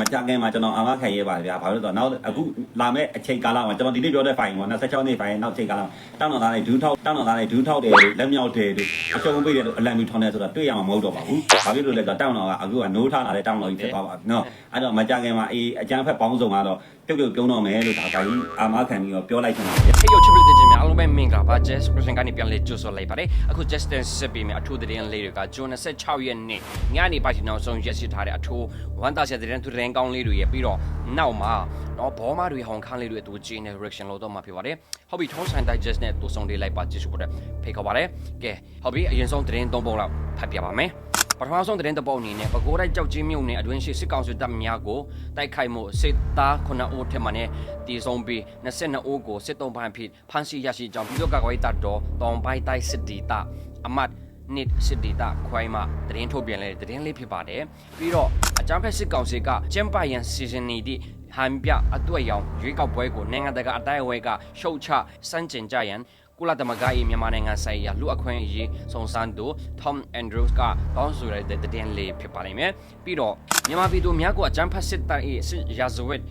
မကြခင်မှာကျွန်တော်အာမခံရပါတယ်ဗျာဘာလို့လဲဆိုတော့နောက်အခုလာမဲ့အချိန်ကာလမှာကျွန်တော်ဒီနေ့ပြောတဲ့ file ပေါ့26နှစ် file နောက်ချိန်ကာလမှာတောင်းတော်သားတွေဒူးထောက်တောင်းတော်သားတွေဒူးထောက်တယ်လက်မြောက်တယ်တို့အချုံပိတ်တယ်တို့အလံမီထောင်းတယ်ဆိုတော့တွေ့ရမှာမဟုတ်တော့ပါဘူးဘာဖြစ်လို့လဲဆိုတော့တောင်းတော်ကအခုကနိုးထားလာတဲ့တောင်းတော်ကြီးဖြစ်သွားပါပြီနော်အဲ့တော့မကြခင်မှာအေးအကြမ်းဖက်ပေါင်းစုံကတော့ပြုတ်ပြုတ်ပြုံးတော့မယ်လို့ဒါကကြီးအာမခံပြီးတော့ပြောလိုက်ချင်ပါတယ်ဟေးယောချစ်ပ လစ်တင်များအားလုံးပဲမင်္ဂလာပါ Jazz Christian ကနေပြန်လဲကြိုဆိုလိုက်ပါတယ်အခု Just Dance စစ်ပြီးမြအထူးသတင်းလေးတွေကဂျွန်26ရက်နေ့ညနေပိုင်းထိနောက်ဆုံးရက်ရှိထားတဲ့အထူးဝန်တာဆက်သတင်းသူသတင်းကောင်းလေးတွေရဲ့ပြီးတော့နောက်မှာတော့ဘောမတွေဟောင်ခန်းလေးတွေအတူကျင်းတဲ့ reaction လို့တော့မှာဖြစ်ပါတယ်ဟုတ်ပြီထုံးဆိုင် digest နဲ့တူဆုံးလေးလိုက်ပါကြည့်ရှုဖို့ဖိတ်ခေါ်ပါတယ်ကဲဟုတ်ပြီအရင်ဆုံးသတင်းသုံးပုံလောက်ဖတ်ပြပါမယ် ပထမဆုံးသတင်းတစ်ပုဒ်အနေနဲ့ပဲခူးတိုင်းကြောက်ကြီးမြို့နယ်အတွင်းရှိစစ်ကောင်စီတပ်များကိုတိုက်ခိုက်မှုစစ်သား9ဦးထက်မှနဲ့တီဆုံးပြီး22ဦးကိုစစ်တုံးပိုင်းဖြစ်ဖမ်းဆီးရရှိကြောင်းပြည်သူ့ကာကွယ်ရေးတပ်တော်တောင်ပိုင်းတိုင်းစစ်တီတာအမတ်နစ်စစ်တီတာခွိုင်းမှသတင်းထုတ်ပြန်လဲသတင်းလေးဖြစ်ပါတယ်ပြီးတော့အကြမ်းဖက်စစ်ကောင်စီကကျင်းပရန်စီစဉ်နေတဲ့ဟန်ပြအတွက်ရောင်ရွေးကောက်ပွဲကိုနိုင်ငံတကာအတိုင်းအဝဲကရှုတ်ချစန့်ကျင်ကြရန် ကုလသမဂ္ဂ၏မြန်မာနိုင်ငံဆိုင်ရာလူအခွင့်အရေးစုံစမ်းသူ Tom Andrews ကတောင်းဆိုရတဲ့တည်င်းလေးဖြစ်ပါလိမ့်မယ်ပြီးတော့မြန်မာပြည်သူများကိုအကြမ်းဖက်စစ်တပ်၏စစ်ရာဇဝတ်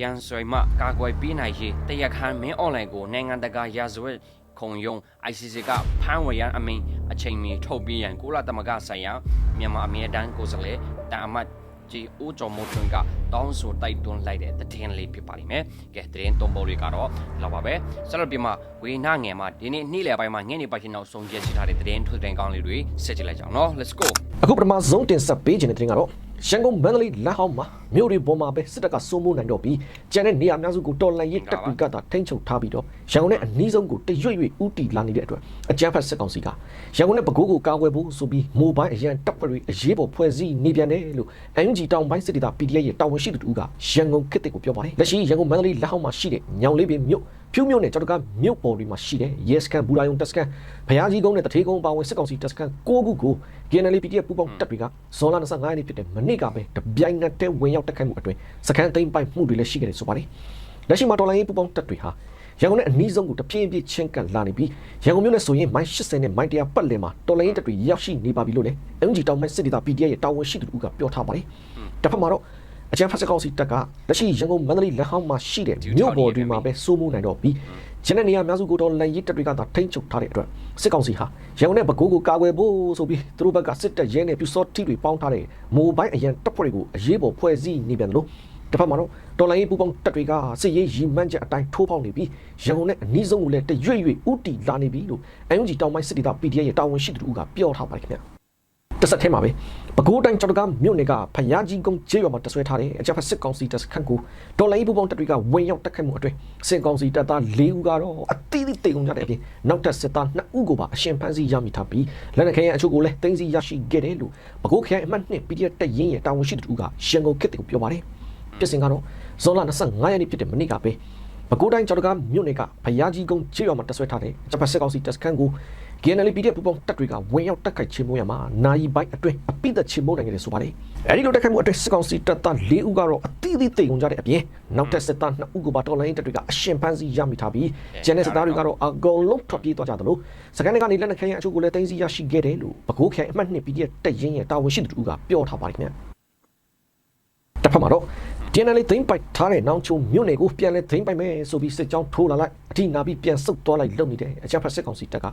ရန်ဆွေမှကာကွယ်ပေးနိုင်ရေးတရားခံမင်းအွန်လိုင်းကိုနိုင်ငံတကာရာဇဝတ်ခုံရုံး ICC ကဖမ်းဝရန်အမိန်အချိန်မီထုတ်ပြီးရန်ကုလသမဂ္ဂဆိုင်ရာမြန်မာအမြဲတမ်းကိုယ်စားလှယ်တာအမတ် ကြီးဦးကျော်မိုးထွန်းကတောင်းဆိုတိုက်တွန်းလိုက်တဲ့သတင်းလေးဖြစ်ပါလိမ့်မယ်။ကဲသတင်းသုံးပုဒ်လေးကတော့လောက်ပါပဲ။ဆက်လက်ပြီးမှဝေနာငယ်မှာဒီနေ့နေ့လယ်ပိုင်းမှာညနေပိုင်းချင်းနောက်ဆုံးရက်ရှိထားတဲ့သတင်းထုတ်ပြန်ကောင်းလေးတွေဆက်ကြည့်လိုက်ကြအောင်နော်။ Let's go ။အခုပထမဆုံးတင်ဆက်ပေးခြင်းတဲ့တင်ကတော့ ရန်ကုန်မန္တလေးလက်ဟောင်းမှာမြို့တွေပေါ်မှာပဲစစ်တပ်ကစိုးမိုးနိုင်တော့ပြီးကျန်တဲ့နေရာအများစုကိုတော်လှန်ရေးတပ်တွေကသာထိန်းချုပ်ထားပြီးတော့ရန်ကုန်နဲ့အနီးဆုံးကိုတရွေ့ရွေ့ဥတီလာနေတဲ့အတွက်အကြမ်းဖက်စစ်ကောင်စီကရန်ကုန်နဲ့ပဲခူးကိုကာကွယ်ဖို့ဆိုပြီးမိုဘိုင်းအရန်တပ်ဖွဲ့တွေအရေးပေါ်ဖွဲ့စည်းနေပြန်တယ်လို့ UNG တောင်ပိုင်းစစ်ဒေသ PDF ရဲ့တာဝန်ရှိသူတို့ကရန်ကုန်ခေတ်ကိုပြောပါတယ်လက်ရှိရန်ကုန်မန္တလေးလက်ဟောင်းမှာရှိတဲ့ညောင်လေးပင်မြို့ ဖြူးမြို့နယ်ကြောက်တကမြို့ပေါ်တွေမှာရှိတဲ့ရဲစခန်းဘူရာယုံတက်စခန်းဘုရားကြီးကုန်းနဲ့တထေးကုန်းပါဝင်စစ်ကောင်စီတက်စခန်း၉ခုကို KNL PDF ပူးပေါင်းတပ်တွေကဇွန်လ25ရက်နေ့ဖြစ်တဲ့မနေ့ကပဲတပြိုင်နက်တည်းဝင်ရောက်တက်ခိုက်မှုအတွင်းစခန်းသိမ်းပိုက်မှုတွေလည်းရှိခဲ့တယ်ဆိုပါတယ်လက်ရှိမှာတော်လိုင်းရေးပူးပေါင်းတပ်တွေဟာရန်ကုန်နဲ့အနီးဆုံးကိုတပြင်းပြင်းချင်းကပ်လာနေပြီးရန်ကုန်မြို့နဲ့ဆိုရင်မိုင်80နဲ့မိုင်100ပတ်လည်မှာတော်လိုင်းရေးတပ်တွေရောက်ရှိနေပါပြီလို့လည်း MG တောင်ပိုင်းစစ်ဒေသ PDF ရဲ့တာဝန်ရှိသူတို့ကပြောထားပါတယ်တစ်ဖက်မှာတော့ အကြံဖတ်စကောက်စီတက်ကလက်ရှိရန်ကုန်မန္တလေးလက်ဟောင်းမှာရှိတဲ့မြို့ပေါ်တွေမှာပဲစိုးမိုးနိုင်တော့ပြီးကျန်တဲ့နေရာအများစုကိုတော့လန်ရေးတပ်တွေကသာထိန်းချုပ်ထားတဲ့အတွက်စစ်ကောင်စီဟာရန်ကုန်နဲ့ပဲခူးကိုကာကွယ်ဖို့ဆိုပြီးသူတို့ဘက်ကစစ်တပ်ရဲနဲ့ပြူစောတိတွေပေါင်းထားတဲ့မိုဘိုင်းအရန်တပ်ဖွဲ့တွေကိုအရေးပေါ်ဖွဲ့စည်းနေပြန်တယ်လို့တစ်ဖက်မှာတော့တော်လိုင်းရေးပူပေါင်းတပ်တွေကစစ်ရေးရီမန်းချက်အတိုင်းထိုးပေါက်နေပြီးရန်ကုန်နဲ့အနီးဆုံးကိုလည်းတရွေ့ရွေ့ဥတီလာနေပြီလို့အယုံကြည်တောင်ပိုင်းစစ်ဒေသ PDF ရဲ့တာဝန်ရှိသူတို့ကပြောထားပါတယ်ခင်ဗျာ တစ်ဆက်ထဲမှာပဲပဲခူးတိုင်းကြောက်တကားမြို့နယ်ကဖယားကြီးကုန်းကျေးရွာမှာတဆွဲထားတဲ့အကြမ်းဖက်စစ်ကောင်စီတပ်စခန်းကိုဒေါ်လာရေးပူပေါင်းတပ်တွေကဝင်ရောက်တက်ခတ်မှုအတွင်းစစ်ကောင်စီတပ်သား၄ဦးကတော့အသီးသီးတိတ်ကုန်ကြတဲ့အပြင်နောက်ထပ်စစ်သား2ဦးကိုပါအရှင်ဖမ်းဆီးရမိထားပြီးလက်နက်ခဲယံအချို့ကိုလည်းတင်းစီရရှိခဲ့တယ်လို့ပဲခူးခရိုင်အမှတ်2 PDF တပ်ရင်းရဲ့တာဝန်ရှိသူတို့ကရန်ကုန်ခေတ်ကိုပြောပါတယ်ပြစ်စင်ကတော့ဇွန်လ25ရက်နေ့ဖြစ်တဲ့မနေ့ကပဲပဲခူးတိုင်းကြောက်တကားမြို့နယ်ကဖယားကြီးကုန်းကျေးရွာမှာတဆွဲထားတဲ့အကြမ်းဖက်စစ်ကောင်စီတပ်စခန်းကို KNL PDF ပူပေါင်းတပ်တွေကဝင်ရောက်တက်ခိုက်ချေမှုရမှာနိုင်ပိုင်းအတွင်းအပိသက်ချေမှုနိုင်တယ်ဆိုပါတယ်။အဲဒီလိုတက်ခိုက်မှုအတွင်းစစ်ကောင်စီတပ်သား၄ဦးကတော့အသီးသီးတိတ်ုံကြတဲ့အပြင်နောက်ထပ်စစ်သား2ဦးကိုပါတော်လိုင်းတပ်တွေကအရှင်ဖမ်းဆီးရမိထားပြီးကျန်တဲ့စစ်သားတွေကတော့အကုန်လုံးထွက်ပြေးသွားကြသလိုစကန်တွေကနေလက်နက်ခဲယံအချို့ကိုလည်းတင်းစီရရှိခဲ့တယ်လို့ပဲခူးခိုင်အမှတ်2 PDF တပ်ရင်းရဲ့တာဝန်ရှိသူတို့ကပြောထားပါတယ်ခင်ဗျာ။တစ်ဖက်မှာတော့ DNL သိမ့်ပိုက်ထားတဲ့နောင်ချုံမြို့နယ်ကိုပြန်လဲသိမ့်ပိုက်မယ်ဆိုပြီးစစ်ကြောင်းထိုးလာလိုက်အထိနာပြီးပြန်ဆုတ်သွားလိုက်လုပ်နေတဲ့အကြမ်းဖက်စစ်ကောင်စီတပ်က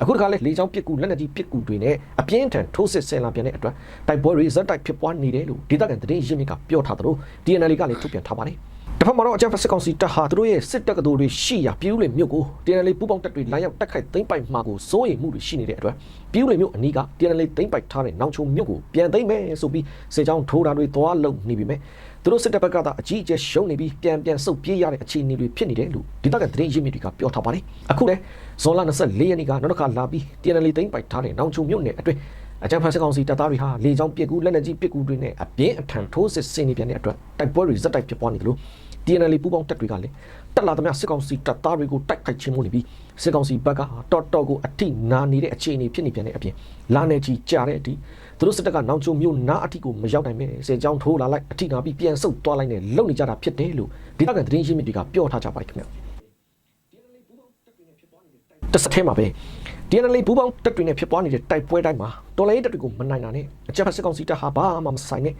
အခုတခါလဲလေကြောင်းပစ်ကူလက်နက်ကြီးပစ်ကူတွေနဲ့အပြင်းထန်ထိုးစစ်ဆင်လာပြန်တဲ့အတွက်တိုက်ပွဲတွေဇက်တိုက်ဖြစ်ပွားနေတယ်လို့ဒေသခံသတင်းရင်းမြစ်ကပြောထားသလို DNL ကလည်းထုတ်ပြန်ထားပါတယ်တစ်ဖက်မှာတော့အကြမ်းဖက်စစ်ကောင်စီတပ်ဟာသူတို့ရဲ့စစ်တပ်ကတော်တွေရှိရာပြည်ဦးလေမြို့ကို TNL ပူးပေါင်းတပ်တွေလာရောက်တက်ခိုက်သိမ်းပိုက်မှာကိုစိုးရိမ်မှုတွေရှိနေတဲ့အတွက်ပြည်ဦးလေမြို့အနီးက TNL သိမ်းပိုက်ထားတဲ့နောင်ချုံမြို့ကိုပြန်သိမ်းမယ်ဆိုပြီးစစ်ကြောင်းထိုးတာတွေသွားလုံနေပြီမဲ့ သူတို့စစ်တပ်ဘက်ကသာအကြီးအကျယ်ရှုံးနေပြီးပြန်ပြန်ဆုတ်ပြေးရတဲ့အခြေအနေတွေဖြစ်နေတယ်လို့ဒေသခံသတင်းရင်းမြစ်တွေကပြောထားပါတယ်အခုလဲဇွန်လ24ရက်နေ့ကနောက်တစ်ခါလာပြီး TNL သိမ်းပိုက်ထားတဲ့နောင်ချုံမြို့နယ်အတွင်းအကြံဖန်စကောင်စီတပ်သားတွေဟာလေကြောင်းပစ်ကူလက်နက်ကြီးပစ်ကူတွေနဲ့အပြင်းအထန်ထိုးစစ်ဆင်နေပြန်တဲ့အတွက်တိုက်ပွဲတွေဇက်တိုက်ဖြစ်ပွားနေတယ်လို့ TNL ပူးပေါင်းတပ်တွေကလည်း တက်လာသမျှစစ်ကောင်စီတပ်သားတွေကိုတိုက်ခိုက်ခြင်းမှုနေပြီးစစ်ကောင်စီဘက်ကတော်တော်ကိုအထိနာနေတဲ့အခြေအနေဖြစ်နေပြန်တဲ့အပြင်လာနေကြီးကြာတဲ့အထိသူတို့စစ်တပ်ကနောင်ကျုံမျိုးနာအထိကိုမရောက်နိုင်မဲ့စေကြောင်းထိုးလာလိုက်အထိနာပြီးပြန်ဆုတ်သွားလိုက်နဲ့လုံနေကြတာဖြစ်တယ်လို့ဒေသခံသတင်းရင်းမြစ်တွေကပြောထားကြပါတယ်ခင်ဗျတစ်စက်ထဲမှာပဲ DNL ပူပေါင်းတပ်တွေနဲ့ဖြစ်ပွားနေတဲ့တိုက်ပွဲတိုင်းမှာတော်လိုင်းတပ်တွေကိုမနိုင်တာနဲ့အကြမ်းဖက်စစ်ကောင်စီတပ်ဟာဘာမှမဆိုင်နဲ့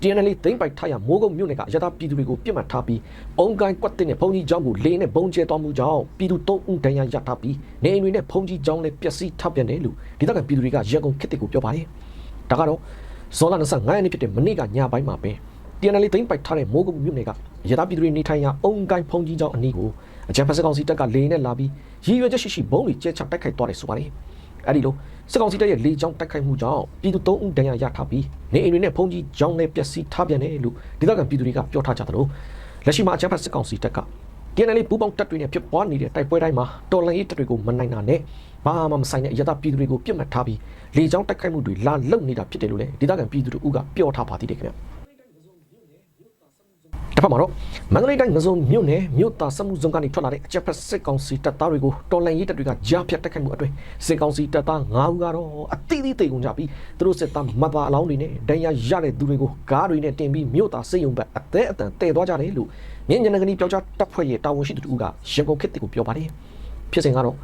TNL သိမ့်ပိုက်ထားရမိုးကုတ်မြို့နယ်ကအရသာပြည်သူတွေကိုပြစ်မှတ်ထားပြီးအုံကိုင်းကွက်တင်နဲ့ဘုံကြီးကျောင်းကိုလေနဲ့ဘုံကျဲတော်မူကြောင်းပြည်သူ၃ဦးဒဏ်ရာရထားပြီးနေအိမ်တွေနဲ့ဘုံကြီးကျောင်းလည်းပျက်စီးထပ်ပြန်တယ်လို့ဒေသခံပြည်သူတွေကရန်ကုန်ခေတ်တွေကိုပြောပါတယ်ဒါကတော့ဇော်လ25ရက်နေ့ဖြစ်တဲ့မနေ့ကညပိုင်းမှာပဲ TNL သိမ့်ပိုက်ထားတဲ့မိုးကုတ်မြို့နယ်ကအရသာပြည်သူတွေနေထိုင်ရာအုံကိုင်းဘုံကြီးကျောင်းအနီးကိုအကြံဖက်စကောင်စီတပ်ကလေနဲ့လာပြီးရည်ရွယ်ချက်ရှိရှိဘုံတွေကျဲချတိုက်ခိုက်သွားတယ်ဆိုပါတယ် အဲ့ဒီလိုစစ်ကောင်စီတပ်ရဲ့လေကြောင်းတိုက်ခိုက်မှုကြောင့်ပြည်သူ၃ဦးဒဏ်ရာရထားပြီးနေအိမ်တွေနဲ့ဘုံကြီးကျောင်းလည်းပျက်စီးထားပြန်တယ်လို့ဒေသခံပြည်သူတွေကပြောထားကြသလိုလက်ရှိမှာအကြမ်းဖက်စစ်ကောင်စီတပ်က TNL ပူးပေါင်းတပ်တွေနဲ့ဖြစ်ပွားနေတဲ့တိုက်ပွဲတိုင်းမှာတော်လှန်ရေးတပ်တွေကိုမနိုင်တာနဲ့ဘာမှမဆိုင်တဲ့အရသာပြည်သူတွေကိုပြစ်မှတ်ထားပြီးလေကြောင်းတိုက်ခိုက်မှုတွေလာလုံနေတာဖြစ်တယ်လို့လည်းဒေသခံပြည်သူတို့ကပြောထားပါသေးတယ်ခင်ဗျ တစ်ဖက်မှာတော့မန္တလေးတိုင်းငစုံမြို့နယ်မြို့သားစမှုဇုံကနေထွက်လာတဲ့အကြက်ဖက်စစ်ကောင်စီတပ်သားတွေကိုတော်လှန်ရေးတပ်တွေကကြားဖြတ်တိုက်ခိုက်မှုအတွင်းစစ်ကောင်စီတပ်သား9ဦးကတော့အသီးသီးတိတ်ကုန်ကြပြီးသူတို့စစ်သားမသားအလောင်းတွေနဲ့ဒဏ်ရာရတဲ့သူတွေကိုကားတွေနဲ့တင်ပြီးမြို့သားစိတ်ယုံဘက်အသေးအတန်တည်သွားကြတယ်လို့မြင်းညနဂနီပြောကြားတပ်ဖွဲ့ရဲ့တာဝန်ရှိသူတို့ကရန်ကုန်ခေတ်တီကိုပြောပါတယ်ဖြစ်စဉ်ကတော့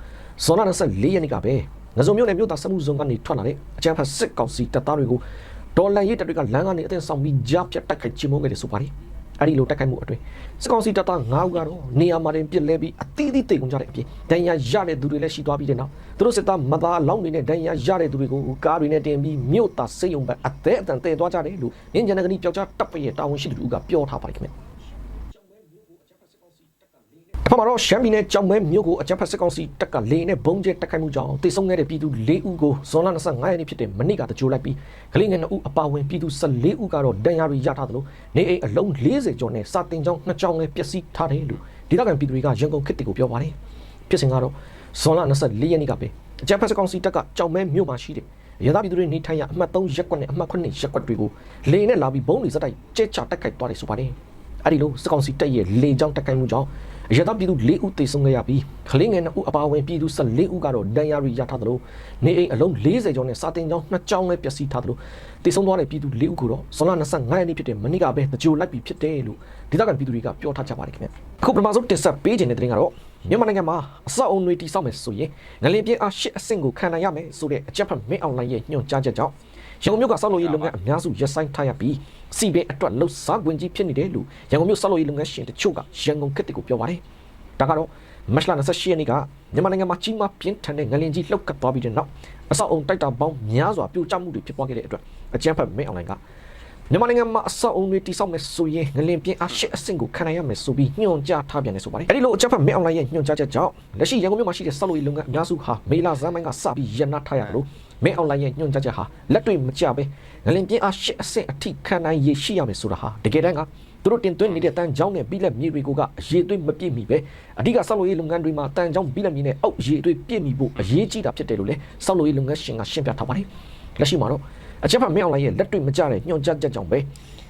ဇွန်လ24ရက်နေ့ကပဲငစုံမြို့နယ်မြို့သားစမှုဇုံကနေထွက်လာတဲ့အကြက်ဖက်စစ်ကောင်စီတပ်သားတွေကိုဒေါ်လာရေးတပ်တွေကလမ်းကနေအသင်းဆောင်ပြီးကြားဖြတ်တိုက်ခိုက်ခြင်းမုန်းခဲ့တယ်ဆိုပါတယ် အဲ့ဒီလိုတိုက်ခိုက်မှုအတွင်းစစ်ကောင်စီတပ်သား9ဦးကတော့နေရာမှာတင်ပြစ်လဲပြီးအသီးသီးတိတ်ကုန်ကြတဲ့အပြင်ဒဏ်ရာရတဲ့သူတွေလည်းရှိသွားပြီးတဲ့နောက်သူတို့စစ်သားမသားအလောင်းတွေနဲ့ဒဏ်ရာရတဲ့သူတွေကိုကားတွေနဲ့တင်ပြီးမြို့သားစိတ်ယုံဘက်အသေးအတန်တည်သွားကြတယ်လို့မြင်းကြံကလေးပျောက်ကြားတပ်ဖွဲ့ရဲ့တာဝန်ရှိသူတို့ကပြောထားပါတယ်ခင်ဗျ အဖမတော်ရှမ်းပြည်နယ်ကြောင်မဲမြို့ကိုအကြမ်းဖက်စစ်ကောင်စီတပ်ကလေနဲ့ဘုံကျဲတက်ခိုက်မှုကြောင့်တိတ်ဆုံးခဲ့တဲ့ပြည်သူ၄ဦးကိုဇွန်လ25ရက်နေ့ဖြစ်တဲ့မနေ့ကတကြိုလိုက်ပြီးကလေးငယ်2ဦးအပါအဝင်ပြည်သူ14ဦးကတော့ဒဏ်ရာတွေရထားသလိုနေအိမ်အလုံး40ကျော်နဲ့စာတင်ကျောင်း2ကျောင်းလည်းပျက်စီးထားတယ်လို့ဒေသခံပြည်သူတွေကရန်ကုန်ခေတ်တီကိုပြောပါတယ်ဖြစ်စဉ်ကတော့ဇွန်လ24ရက်နေ့ကပဲအကြမ်းဖက်စစ်ကောင်စီတပ်ကကြောင်မဲမြို့မှာရှိတဲ့ရသပြည်သူတွေနေထိုင်ရအမှတ်3ရက်ကွက်နဲ့အမှတ်9ရက်ကွက်တွေကိုလေနဲ့လာပြီးဘုံတွေစတိုက်ကျဲချတက်ခိုက်သွားတယ်ဆိုပါတယ်အဲ့ဒီလိုစစ်ကောင်စီတပ်ရဲ့လေကြောင်းတက်ခိုက်မှုကြောင့် အရသာပြည်သူ၄ဦးသေဆုံးခဲ့ရပြီးကလေးငယ်2ဦးအပါအဝင်ပြည်သူ14ဦးကတော့ဒဏ်ရာတွေရထားသလိုနေအိမ်အလုံး40ကျော်နဲ့စာတင်ကျောင်း2ကျောင်းလည်းပျက်စီးထားသလိုသေဆုံးသွားတဲ့ပြည်သူ၄ဦးကိုတော့ဇွန်လ25ရက်နေ့ဖြစ်တဲ့မနေ့ကပဲတကြိုလိုက်ပြီးဖြစ်တယ်လို့ဒေသခံပြည်သူတွေကပြောထားကြပါတယ်ခင်ဗျအခုပထမဆုံးတင်ဆက်ပေးခြင်းတဲ့တင်ကတော့မြန်မာနိုင်ငံမှာအဆောက်အုံတွေတည်ဆောက်မယ်ဆိုရင်ငလင်ပြင်းအားရှစ်အဆင့်ကိုခံနိုင်ရမယ်ဆိုတဲ့အကြက်ဖက်မင်းအွန်လိုင်းရဲ့ညွှန်ကြားချက်ကြောင့် ရန်ကုန်မြို့ကဆောက်လုပ်ရေးလုပ်ငန်းအများစုရပ်ဆိုင်းထားရပြီးစီပင်အတွက်လှုပ်ရှားခွင့်ကြီးဖြစ်နေတယ်လို့ရန်ကုန်မြို့ဆောက်လုပ်ရေးလုပ်ငန်းရှင်တချို့ကရန်ကုန်ခေတ်တွေကိုပြောပါတယ်ဒါကတော့မတ်လ28ရက်နေ့ကမြန်မာနိုင်ငံမှာကြီးမားပြင်းထန်တဲ့ငလင်ကြီးလှုပ်ကပ်သွားပြီးတဲ့နောက်အဆောက်အုံတိုက်တာပေါင်းများစွာပြိုကျမှုတွေဖြစ်ပွားခဲ့တဲ့အတွက်အကြမ်းဖက်မင်းအွန်လိုင်းက မြန်မာနိုင်ငံမှာအဆောက်အုံတွေတည်ဆောက်မယ်ဆိုရင်ငလင်ပြင်းအားရှစ်အဆင့်ကိုခံနိုင်ရမယ်ဆိုပြီးညွှန်ကြားထားပြန်တယ်ဆိုပါတယ်အဲဒီလိုအကြမ်းဖက်မင်းအွန်လိုင်းရဲ့ညွှန်ကြားချက်ကြောင့်လက်ရှိရန်ကုန်မြို့မှာရှိတဲ့ဆောက်လုပ်ရေးလုပ်ငန်းအများစုဟာမေလဇန်ပိုင်းကစပြီးရန်နာထားရတယ်လို့မင်းအွန်လိုင်းရဲ့ညွှန်ကြားချက်ဟာလက်တွေ့မကျပဲငလင်ပြင်းအားရှစ်အဆင့်အထိခံနိုင်ရရှိရမယ်ဆိုတာဟာတကယ်တမ်းကသူတို့တင်သွင်းနေတဲ့တန်ကြောင်းနဲ့ပြီးလက်မြေတွေကိုကအရေးသွေးမပြည့်မီပဲအဓိကဆောက်လုပ်ရေးလုပ်ငန်းတွေမှာတန်ကြောင်းပြီးလက်မြေနဲ့အောက်ရေးသွေးပြည့်မီဖို့အရေးကြီးတာဖြစ်တယ်လို့လည်းဆောက်လုပ်ရေးလုပ်ငန်းရှင်ကရှင်းပြထားပါတယ်လက်ရှိမှာတော့ အချက်ဖတ်မင်းအွန်လိုင်းရဲ့လက်တွေ့မကျတဲ့ညွှန်ကြားချက်ကြောင့်ပဲ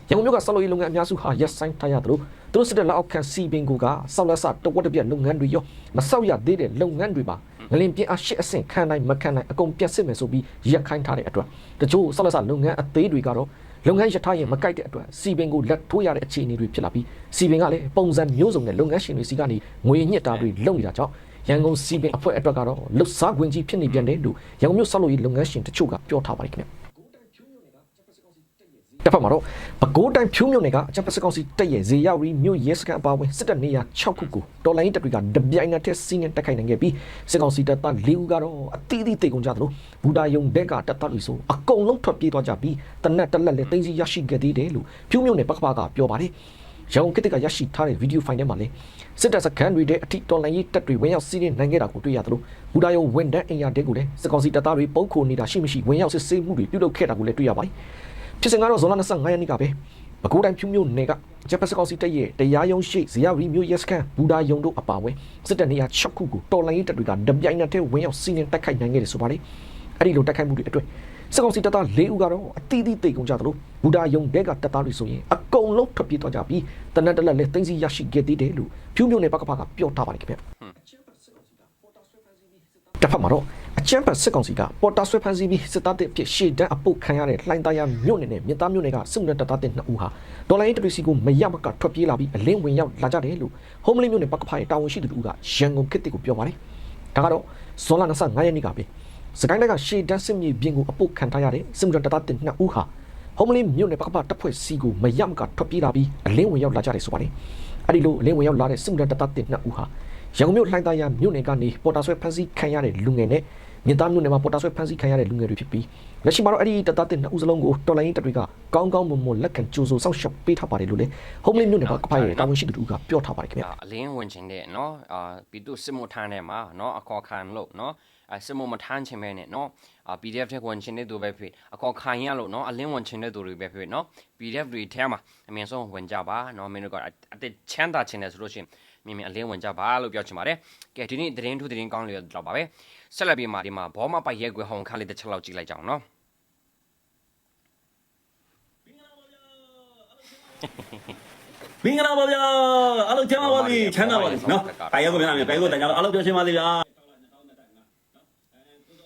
ရန်ကုန်မြို့ကဆောက်လုပ်ရေးလုပ်ငန်းအများစုဟာရက်ဆိုင်ထားရတယ်လို့သူတို့စစ်တဲ့လက်အောက်ခံစီပင်ကူကဆောက်လက်စတဝက်တစ်ပြက်လုပ်ငန်းတွေရောမဆောက်ရသေးတဲ့လုပ်ငန်းတွေပါငလင်ပြင်းအရှိအဆင့်ခံနိုင်မခံနိုင်အကုန်ပြတ်စစ်မယ်ဆိုပြီးရက်ခိုင်းထားတဲ့အတွက်တချို့ဆောက်လက်စလုပ်ငန်းအသေးတွေကတော့လုပ်ငန်းရထားရင်မကိုက်တဲ့အတွက်စီပင်ကိုလက်ထိုးရတဲ့အခြေအနေတွေဖြစ်လာပြီးစီပင်ကလည်းပုံစံမျိုးစုံနဲ့လုပ်ငန်းရှင်တွေစီကနေငွေညှစ်တာတွေလုပ်နေတာကြောင့်ရန်ကုန်စီပင်အဖွဲ့အတွက်ကတော့လှုပ်ရှားခွင့်ကြီးဖြစ်နေပြန်တယ်လို့ရန်ကုန်မြို့ဆောက်လုပ်ရေးလုပ်ငန်းရှင်တချို့ကပြောထားပါတယ်ခင်ဗျ တစ်ဖက်မှာတော့ပဲခူးတိုင်းဖြူးမြို့နယ်ကအကြပ်ပစကောင်စီတက်ရဲ့ဇေယောက်ရီမြို့ရဲစခန်းအပါအဝင်စစ်တပ်နေရာ6ခုကိုတော်လိုင်းတပ်တွေကတပြိုင်နက်တည်းစီးနှင်တိုက်ခိုက်နိုင်ခဲ့ပြီးစစ်ကောင်စီတပ်သား၄ဦးကတော့အသီးသီးတိတ်ကုန်ကြသလိုဘူတာယုံဘက်ကတပ်သားတွေဆိုအကုန်လုံးထွက်ပြေးသွားကြပြီးတနက်တက်လက်လည်းတင်းစီရရှိခဲ့သေးတယ်လို့ဖြူးမြို့နယ်ပကပကပြောပါတယ်ရန်ကုန်ကိတကရရှိထားတဲ့ဗီဒီယိုဖိုင်ထဲမှာလည်းစစ်တပ်စခန်းတွေတဲ့အထိတော်လိုင်းရေးတပ်တွေဝင်ရောက်စီးနှင်နိုင်ခဲ့တာကိုတွေ့ရသလိုဘူတာယုံဝန်တန်းအင်ယာတဲကိုလည်းစစ်ကောင်စီတပ်သားတွေပုတ်ခိုနေတာရှိမရှိဝင်ရောက်စစ်ဆေးမှုတွေပြုလုပ်ခဲ့တာကိုလည်းတွေ့ရပါတယ် ဖြစ်စဉ်ကတော့ဇွန်လ25ရက်နေ့ကပဲပဲခူးတိုင်းဖြူမြို့နယ်ကဂျပန်စကောင်စီတပ်ရဲ့တရားရုံးရှိဇေယရီမြို့ရဲစခန်းဘူဒါယုံတို့အပါအဝင်စစ်တပ်နေရာ6ခုကိုတော်လိုင်းရေးတပ်တွေကဒပြိုင်နဲ့ထဲဝင်ရောက်စီးနှင်တိုက်ခိုက်နိုင်ခဲ့တယ်ဆိုပါလေအဲ့ဒီလိုတိုက်ခိုက်မှုတွေအတွက်စကောင်စီတပ်သား၄ဦးကတော့အတီးတီးတိတ်ကုန်ကြသလိုဘူဒါယုံဘက်ကတပ်သားတွေဆိုရင်အကုန်လုံးထွက်ပြေးသွားကြပြီးတနက်တလက်လည်းတင်းစီရရှိခဲ့သေးတယ်လို့ဖြူမြို့နယ်ဘက်ကဘကပြောထားပါတယ်ခင်ဗျတစ်ဖက်မှာတော့ အချမ်းပတ်စစ်ကောင်စီကပေါ်တာဆွဲဖန်စီပြီးစစ်သားတဲ့အဖြစ်ရှေ့တန်းအပုတ်ခံရတဲ့လှိုင်းသားရမြို့နယ်နဲ့မြစ်သားမြို့နယ်ကစစ်မှုထမ်းတပ်သားတဲ့နှစ်ဦးဟာဒေါ်လာရေးတပီစီကိုမရမကထွက်ပြေးလာပြီးအလင်းဝင်ရောက်လာကြတယ်လို့ဟုံးမလင်းမြို့နယ်ပကဖာရဲ့တာဝန်ရှိသူတို့ကရန်ကုန်ခေတ်တစ်ကိုပြောပါတယ်ဒါကတော့ဇွန်လ25ရက်နေ့ကပဲစကိုင်းတိုင်းကရှေ့တန်းစစ်မြေပြင်ကိုအပုတ်ခံထားရတဲ့စစ်မှုထမ်းတပ်သားတဲ့နှစ်ဦးဟာဟုံးမလင်းမြို့နယ်ပကပတပ်ဖွဲ့စီကိုမရမကထွက်ပြေးလာပြီးအလင်းဝင်ရောက်လာကြတယ်ဆိုပါတယ်အဲ့ဒီလိုအလင်းဝင်ရောက်လာတဲ့စစ်မှုထမ်းတပ်သားတင်နှစ်ဦးဟာရန်ကုန်မြို့လှိုင်းသားရမြို့နယ်ကနေပေါ်တာဆွဲဖမ်းဆီးခံရတဲ့လူငယ်နဲ့ မြစ်သားမျိုးနယ်မှာပေါ်တာဆွဲဖမ်းဆီးခံရတဲ့လူငယ်တွေဖြစ်ပြီးလက်ရှိမှာတော့အဲ့ဒီတပ်သားတင်နှစ်ဦးစလုံးကိုတော်လိုင်းတပ်တွေကကောင်းကောင်းမွန်မွန်လက်ခံကြိုးစိုးစောင့်ရှောက်ပေးထားပါတယ်လို့လည်းဟုံးလင်းမျိုးနယ်ကကဖိုင်တာဝန်ရှိသူတို့ကပြောထားပါတယ်ခင်ဗျအလင်းဝင်ခြင်းတဲ့နော်အာပြည်သူစစ်မှုထမ်းတဲ့မှာနော်အခေါ်ခံလို့နော်အစမမထမ်းချင်ပဲနဲ့နော် PDF ထက်ဝင်ချင်တဲ့သူပဲဖြစ်အခေါ်ခိုင်ရလို့နော်အလင်းဝင်ချင်တဲ့သူတွေပဲဖြစ်နော် PDF တွေထဲမှာအမြင်ဆုံးဝင်ကြပါနော်မင်းတို့ကအတက်ချမ်းသာချင်တယ်ဆိုလို့ရှိရင်မြင်မြင်အလင်းဝင်ကြပါလို့ပြောချင်ပါတယ်ကဲဒီနေ့သတင်းထူးသတင်းကောင်းလေးတော့လောက်ပါပဲ ဆက်လက်ပြီးမှဒီမှာဘောမပိုက်ရဲကွယ်ဟောင်းခါလေးတစ်ချက်လောက်ကြည့်လိုက်ကြအောင်เนาะ မင်္ဂလာပါဗျာအားလုံးချမ်းသာပါစေချမ်းသာပါစေနော်တိုင်ရောက်ပြန်လာပြီပဲကိုတိုင်ရောက်အားလုံးပြောရှင်းပါစေဗျာ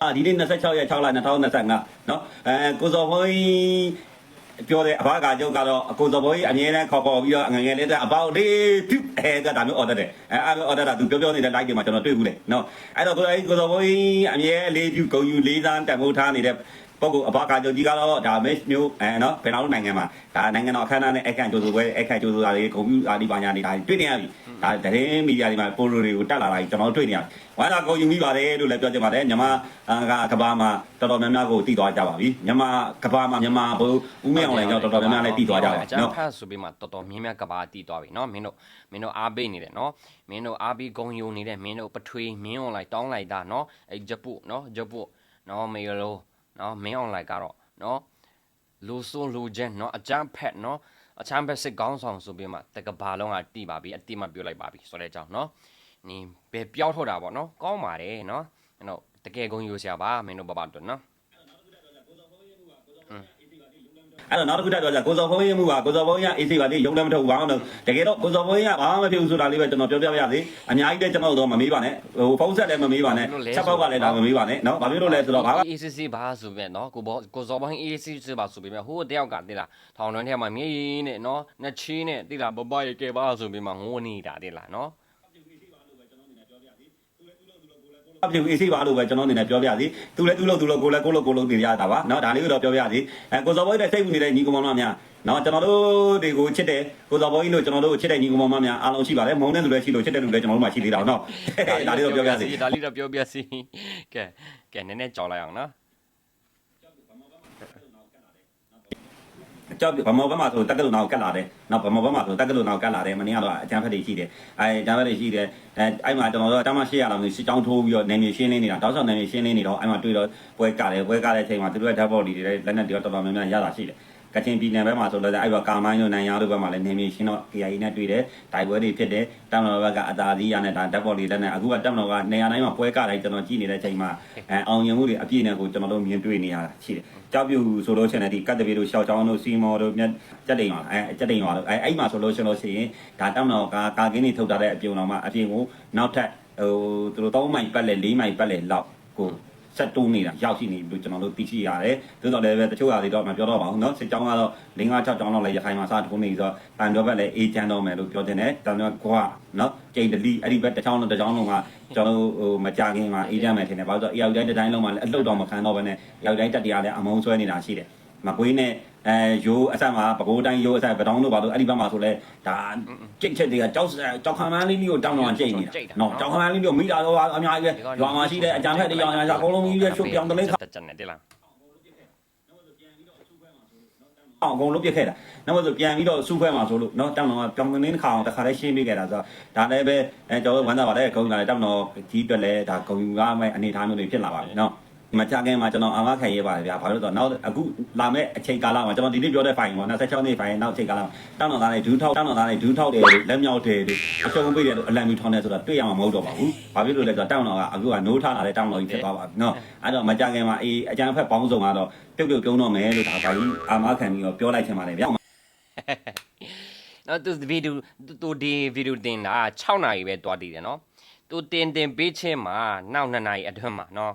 အာဒီနေ့26ရက်6လ2025နော်အဲကိုစော်ဘိုး ပြောတဲ့အဘကကျုပ်ကတော့အကိုစော်ဘိုးအမြဲတမ်းခေါ်ခေါ်ပြီးတော့ငငယ်လေးတဲ့အပေါက်လေးဖြူအဲကဒါမျိုး order တယ်အဲအဲ order တာသူပြောပြောနေတဲ့ like တွေမှာကျွန်တော်တွေ့ဘူးလေနော်အဲ့တော့ကိုကိုစော်ဘိုးအမြဲလေးဖြူဂုံယူလေးစားတန်ဖိုးထားနေတဲ့ ပုဂ္ဂိုလ်အဘကာကျော်ကြီးကတော့ဒါမဲမျိုးအဲနော်ဘယ်နောက်နိုင်ငံမှာဒါနိုင်ငံတော်အခမ်းအနားနဲ့အခန့်ကြိုးဆိုပွဲအခန့်ကြိုးဆိုတာတွေဂုံပြူအာဒီပါညာနေတာတွေ့နေရပြီဒါသတင်းမီဒီယာတွေမှာပိုလိုတွေကိုတက်လာတာကြီးကျွန်တော်တွေ့နေရဝါသာကုန်ယူမိပါတယ်လို့လည်းပြောချင်ပါတယ်မြန်မာကကဘာမှာတော်တော်များများကိုတည်သွားကြပါပြီမြန်မာကဘာမှာမြန်မာဘုဦးမေအောင်လည်းတော်တော်များများလည်းတည်သွားကြပါပြီနော်ဖတ်ဆိုပြီးမှတော်တော်များများကဘာတည်သွားပြီနော်မင်းတို့မင်းတို့အားပေးနေတယ်နော်မင်းတို့အားပေးကုန်ယူနေတဲ့မင်းတို့ပထွေးမင်းအောင်လိုက်တောင်းလိုက်တာနော်အဲဂျပုနော်ဂျပုနော်မေလို နော်မင်းအွန်လိုင်းကတော့နော်လူဆိုလူချင်းနော်အချမ်းဖက်နော်အချမ်းဖက်စစ်ကောင်းဆောင်ဆိုပြီးမှတကဘာလုံးကတိပါပြီအတိမပြုတ်လိုက်ပါပြီဆိုတဲ့အကြောင်းနော်နင်ဘယ်ပြောက်ထုတ်တာပေါ့နော်ကောင်းပါတယ်နော်အဲ့တော့တကယ်ကုန်ယူစရာပါမင်းတို့ဘာဘာတို့နော် အဲ့တော့နောက်တစ်ခုတက်ပြောကြကိုစော်ဘုန်းကြီးမှုပါကိုစော်ဘုန်းကြီးအေးစိတ်ပါသေးရုံလည်းမထုတ်ဘူးဘာမှမလုပ်တကယ်တော့ကိုစော်ဘုန်းကြီးကဘာမှမဖြစ်ဘူးဆိုတာလေးပဲကျွန်တော်ပြောပြပါရစေအများကြီးလည်းကျွန်တော်တို့မမေးပါနဲ့ဟိုဖုန်းဆက်လည်းမမေးပါနဲ့ချက်ပေါက်ကလည်းဒါမမေးပါနဲ့နော်ဘာဖြစ်လို့လဲဆိုတော့ဘာ ACC ဘာဆိုပဲနော်ကိုဘောကိုစော်ဘုန်းကြီး ACC ပါဆိုပေမဲ့ဟိုတယောက်ကတိလားထောင်တွင်းထဲမှာမြေးနဲ့နော်နှစ်ချင်းနဲ့တိလားဘဘရဲ့ကဲပါဆိုပြီးမှငိုနေတာတိလားနော် အပြုံအေးစိပါလို့ပဲကျွန်တော်အနေနဲ့ပြောပြစီသူလည်းသူ့လို့သူ့လို့ကိုလည်းကိုလို့ကိုလို့နေရတာပါနော်ဒါလေးကိုတော့ပြောပြစီအဲကိုစော်ဘောကြီးနဲ့စိတ်ဝင်နေတဲ့ညီကောင်မောင်များနော်ကျွန်တော်တို့တွေကိုချစ်တယ်ကိုစော်ဘောကြီးတို့ကျွန်တော်တို့ချစ်တဲ့ညီကောင်မောင်များအားလုံးရှိပါတယ်မုံတဲ့လူလည်းရှိလို့ချစ်တဲ့လူလည်းကျွန်တော်တို့မှရှိသေးတာနော်ဒါလေးတော့ပြောပြစီဒါလေးတော့ပြောပြစီကဲကဲနည်းနည်းကြော်လိုက်အောင်နော် ကြောက်ဗမောဘက်မှာဆိုတက်ကလူနာကိုကတ်လာတယ်။နောက်ဗမောဘက်မှာဆိုတက်ကလူနာကိုကတ်လာတယ်။မနေ့ကတော့အကြမ်းဖက်တွေရှိတယ်။အဲအကြမ်းဖက်တွေရှိတယ်။အဲအဲ့မှာကျွန်တော်တို့တမ800လောက်မျိုးစစ်ကြောင်းထိုးပြီးတော့နယ်မြေရှင်းလင်းနေတာတောက်ဆောင်နယ်မြေရှင်းလင်းနေတော့အဲ့မှာတွေ့တော့ပွဲကတယ်ပွဲကတဲ့အချိန်မှာသူတို့ရဲ့ဓာတ်ပေါ်တွေလက်နက်တွေတော်တော်များများရတာရှိတယ်။ ကချင်ပြည်နယ်ဘက်မှာဆိုတော့အဲ့ဘက်ကာမိုင်းတို့နိုင်ရတို့ဘက်မှာလည်းနေမြေရှင်းတော့ KIA နဲ့တွေ့တယ်။တိုက်ပွဲတွေဖြစ်တယ်။တမတော်ဘက်ကအသာစီးရနဲ့ဒါဓာတ်ပေါ်တွေလက်နဲ့အခုကတမတော်ကနေရာတိုင်းမှာပွဲကတိုင်းကျွန်တော်ကြည့်နေတဲ့အချိန်မှာအဲအောင်ရင်မှုတွေအပြည့်နဲ့ကိုကျွန်တော်တို့မြင်တွေ့နေရတာရှိတယ်။ကြောက်ပြူဆိုလို့ရှိရင်ဒီကတ်တပီတို့ရှောက်ချောင်းတို့စီမော်တို့မြတ်ကြက်တိန်ပါအဲကြက်တိန်ပါတို့အဲအဲ့မှာဆိုလို့ရှိရင်လို့ရှိရင်ဒါတမတော်ကကာကင်းတွေထုတ်ထားတဲ့အပြုံတော်မှာအပြင်ကိုနောက်ထပ်ဟိုသူတို့3မိုင်ပတ်လဲ4မိုင်ပတ်လဲလောက်ကို ဆက်တိုးနေတာရောက်ရှိနေပြီလို့ကျွန်တော်တို့သိရှိရတယ်။သို့တော်လည်းပဲတချို့ဟာတွေတော့မပြောတော့ပါဘူးเนาะစစ်ကြောင်းကတော့5 6ကြောင်းလောက်လည်းရခိုင်မှာစထိုးနေဆိုတော့တန်တော်ဘက်လည်းအေးချမ်းတော့မယ်လို့ပြောတင်တယ်။တန်တော်ကွာเนาะကျိန်တလီအဲ့ဒီဘက်တစ်ချောင်းလုံးတစ်ချောင်းလုံးကကျွန်တော်တို့ဟိုမကြခင်မှာအေးချမ်းမယ်ထင်တယ်။ဘာလို့ဆိုတော့အေးရောက်တိုင်းတစ်တိုင်းလုံးမှာလည်းအလုတ်တော်မခံတော့ဘဲနဲ့ရောက်တိုင်းတက်တရားလည်းအမုန်းဆွဲနေတာရှိတယ်။မကွေးနဲ့ အဲရိုးအဆက်မှာပကိုးတိုင်းရိုးအဆက်ပတောင်းတို့ပါတော့အဲ့ဒီဘက်မှာဆိုလဲဒါကြိတ်ချက်တွေကကြောက်ကြောက်ခမ်းမန်းလေးမျိုးတောင်းတော့ကြိတ်နေတာနော်ကြောက်ခမ်းမန်းလေးမျိုးမိတာတော့အများကြီးပဲရွာမှာရှိတဲ့အကြံဖက်တွေရောင်ရအကုန်လုံးကြီးပဲချုပ်ပြောင်းတလေးခါ တက်တက်နေတိလား အောင်အကုန်လုံးပြစ်ခဲ့တာနောက်မှဆိုပြန်ပြီးတော့စူးခွဲမှာဆိုလို့เนาะတောင်းတော့ပြောင်းကနေတစ်ခါအောင်တစ်ခါလေးရှင်းပေးခဲ့တာဆိုတော့ဒါလည်းပဲအဲကျွန်တော်ဝမ်းသာပါတယ်ဂုံကလည်းတောင်းတော့ကြီးတွက်လဲဒါဂုံကမဲ့အနေထားမျိုးတွေဖြစ်လာပါပြီเนาะ မကြခင်မှာကျွန်တော်အာမခံရေးပါတယ်ဗျာဘာလို့လဲဆိုတော့နောက်အခုလာမဲ့အချိန်ကာလမှာကျွန်တော်ဒီနေ့ပြောတဲ့ဖိုင်ပေါ့26နေ့ဖိုင်နောက်အချိန်ကာလမှာတောင်းတော်သားတွေဒူးထောက်တောင်းတော်သားတွေဒူးထောက်တယ်လက်မြောက်တယ်အရှုံးပေးတယ်အလံမီထောင်းတယ်ဆိုတာတွေ့ရမှာမဟုတ်တော့ပါဘူးဘာဖြစ်လို့လဲဆိုတော့တောင်းတော်ကအခုကနိုးထားလာတဲ့တောင်းတော်ကြီးဖြစ်သွားပါပြီเนาะအဲ့တော့မကြခင်မှာအေးအကြမ်းဖက်ပေါင်းစုံကတော့ပြုတ်ပြုတ်ပြုံးတော့မယ်လို့ဒါပါကြီးအာမခံပြီးတော့ပြောလိုက်ချင်ပါတယ်ဗျာ နော်သူဗီဒီယိုသူဒီဗီဒီယိုတင်တာ6နာရီပဲတွားတည်တယ်နော်သူတင်တင်ပေးချင်းမှာနောက်2နာရီအတွင်းမှာနော်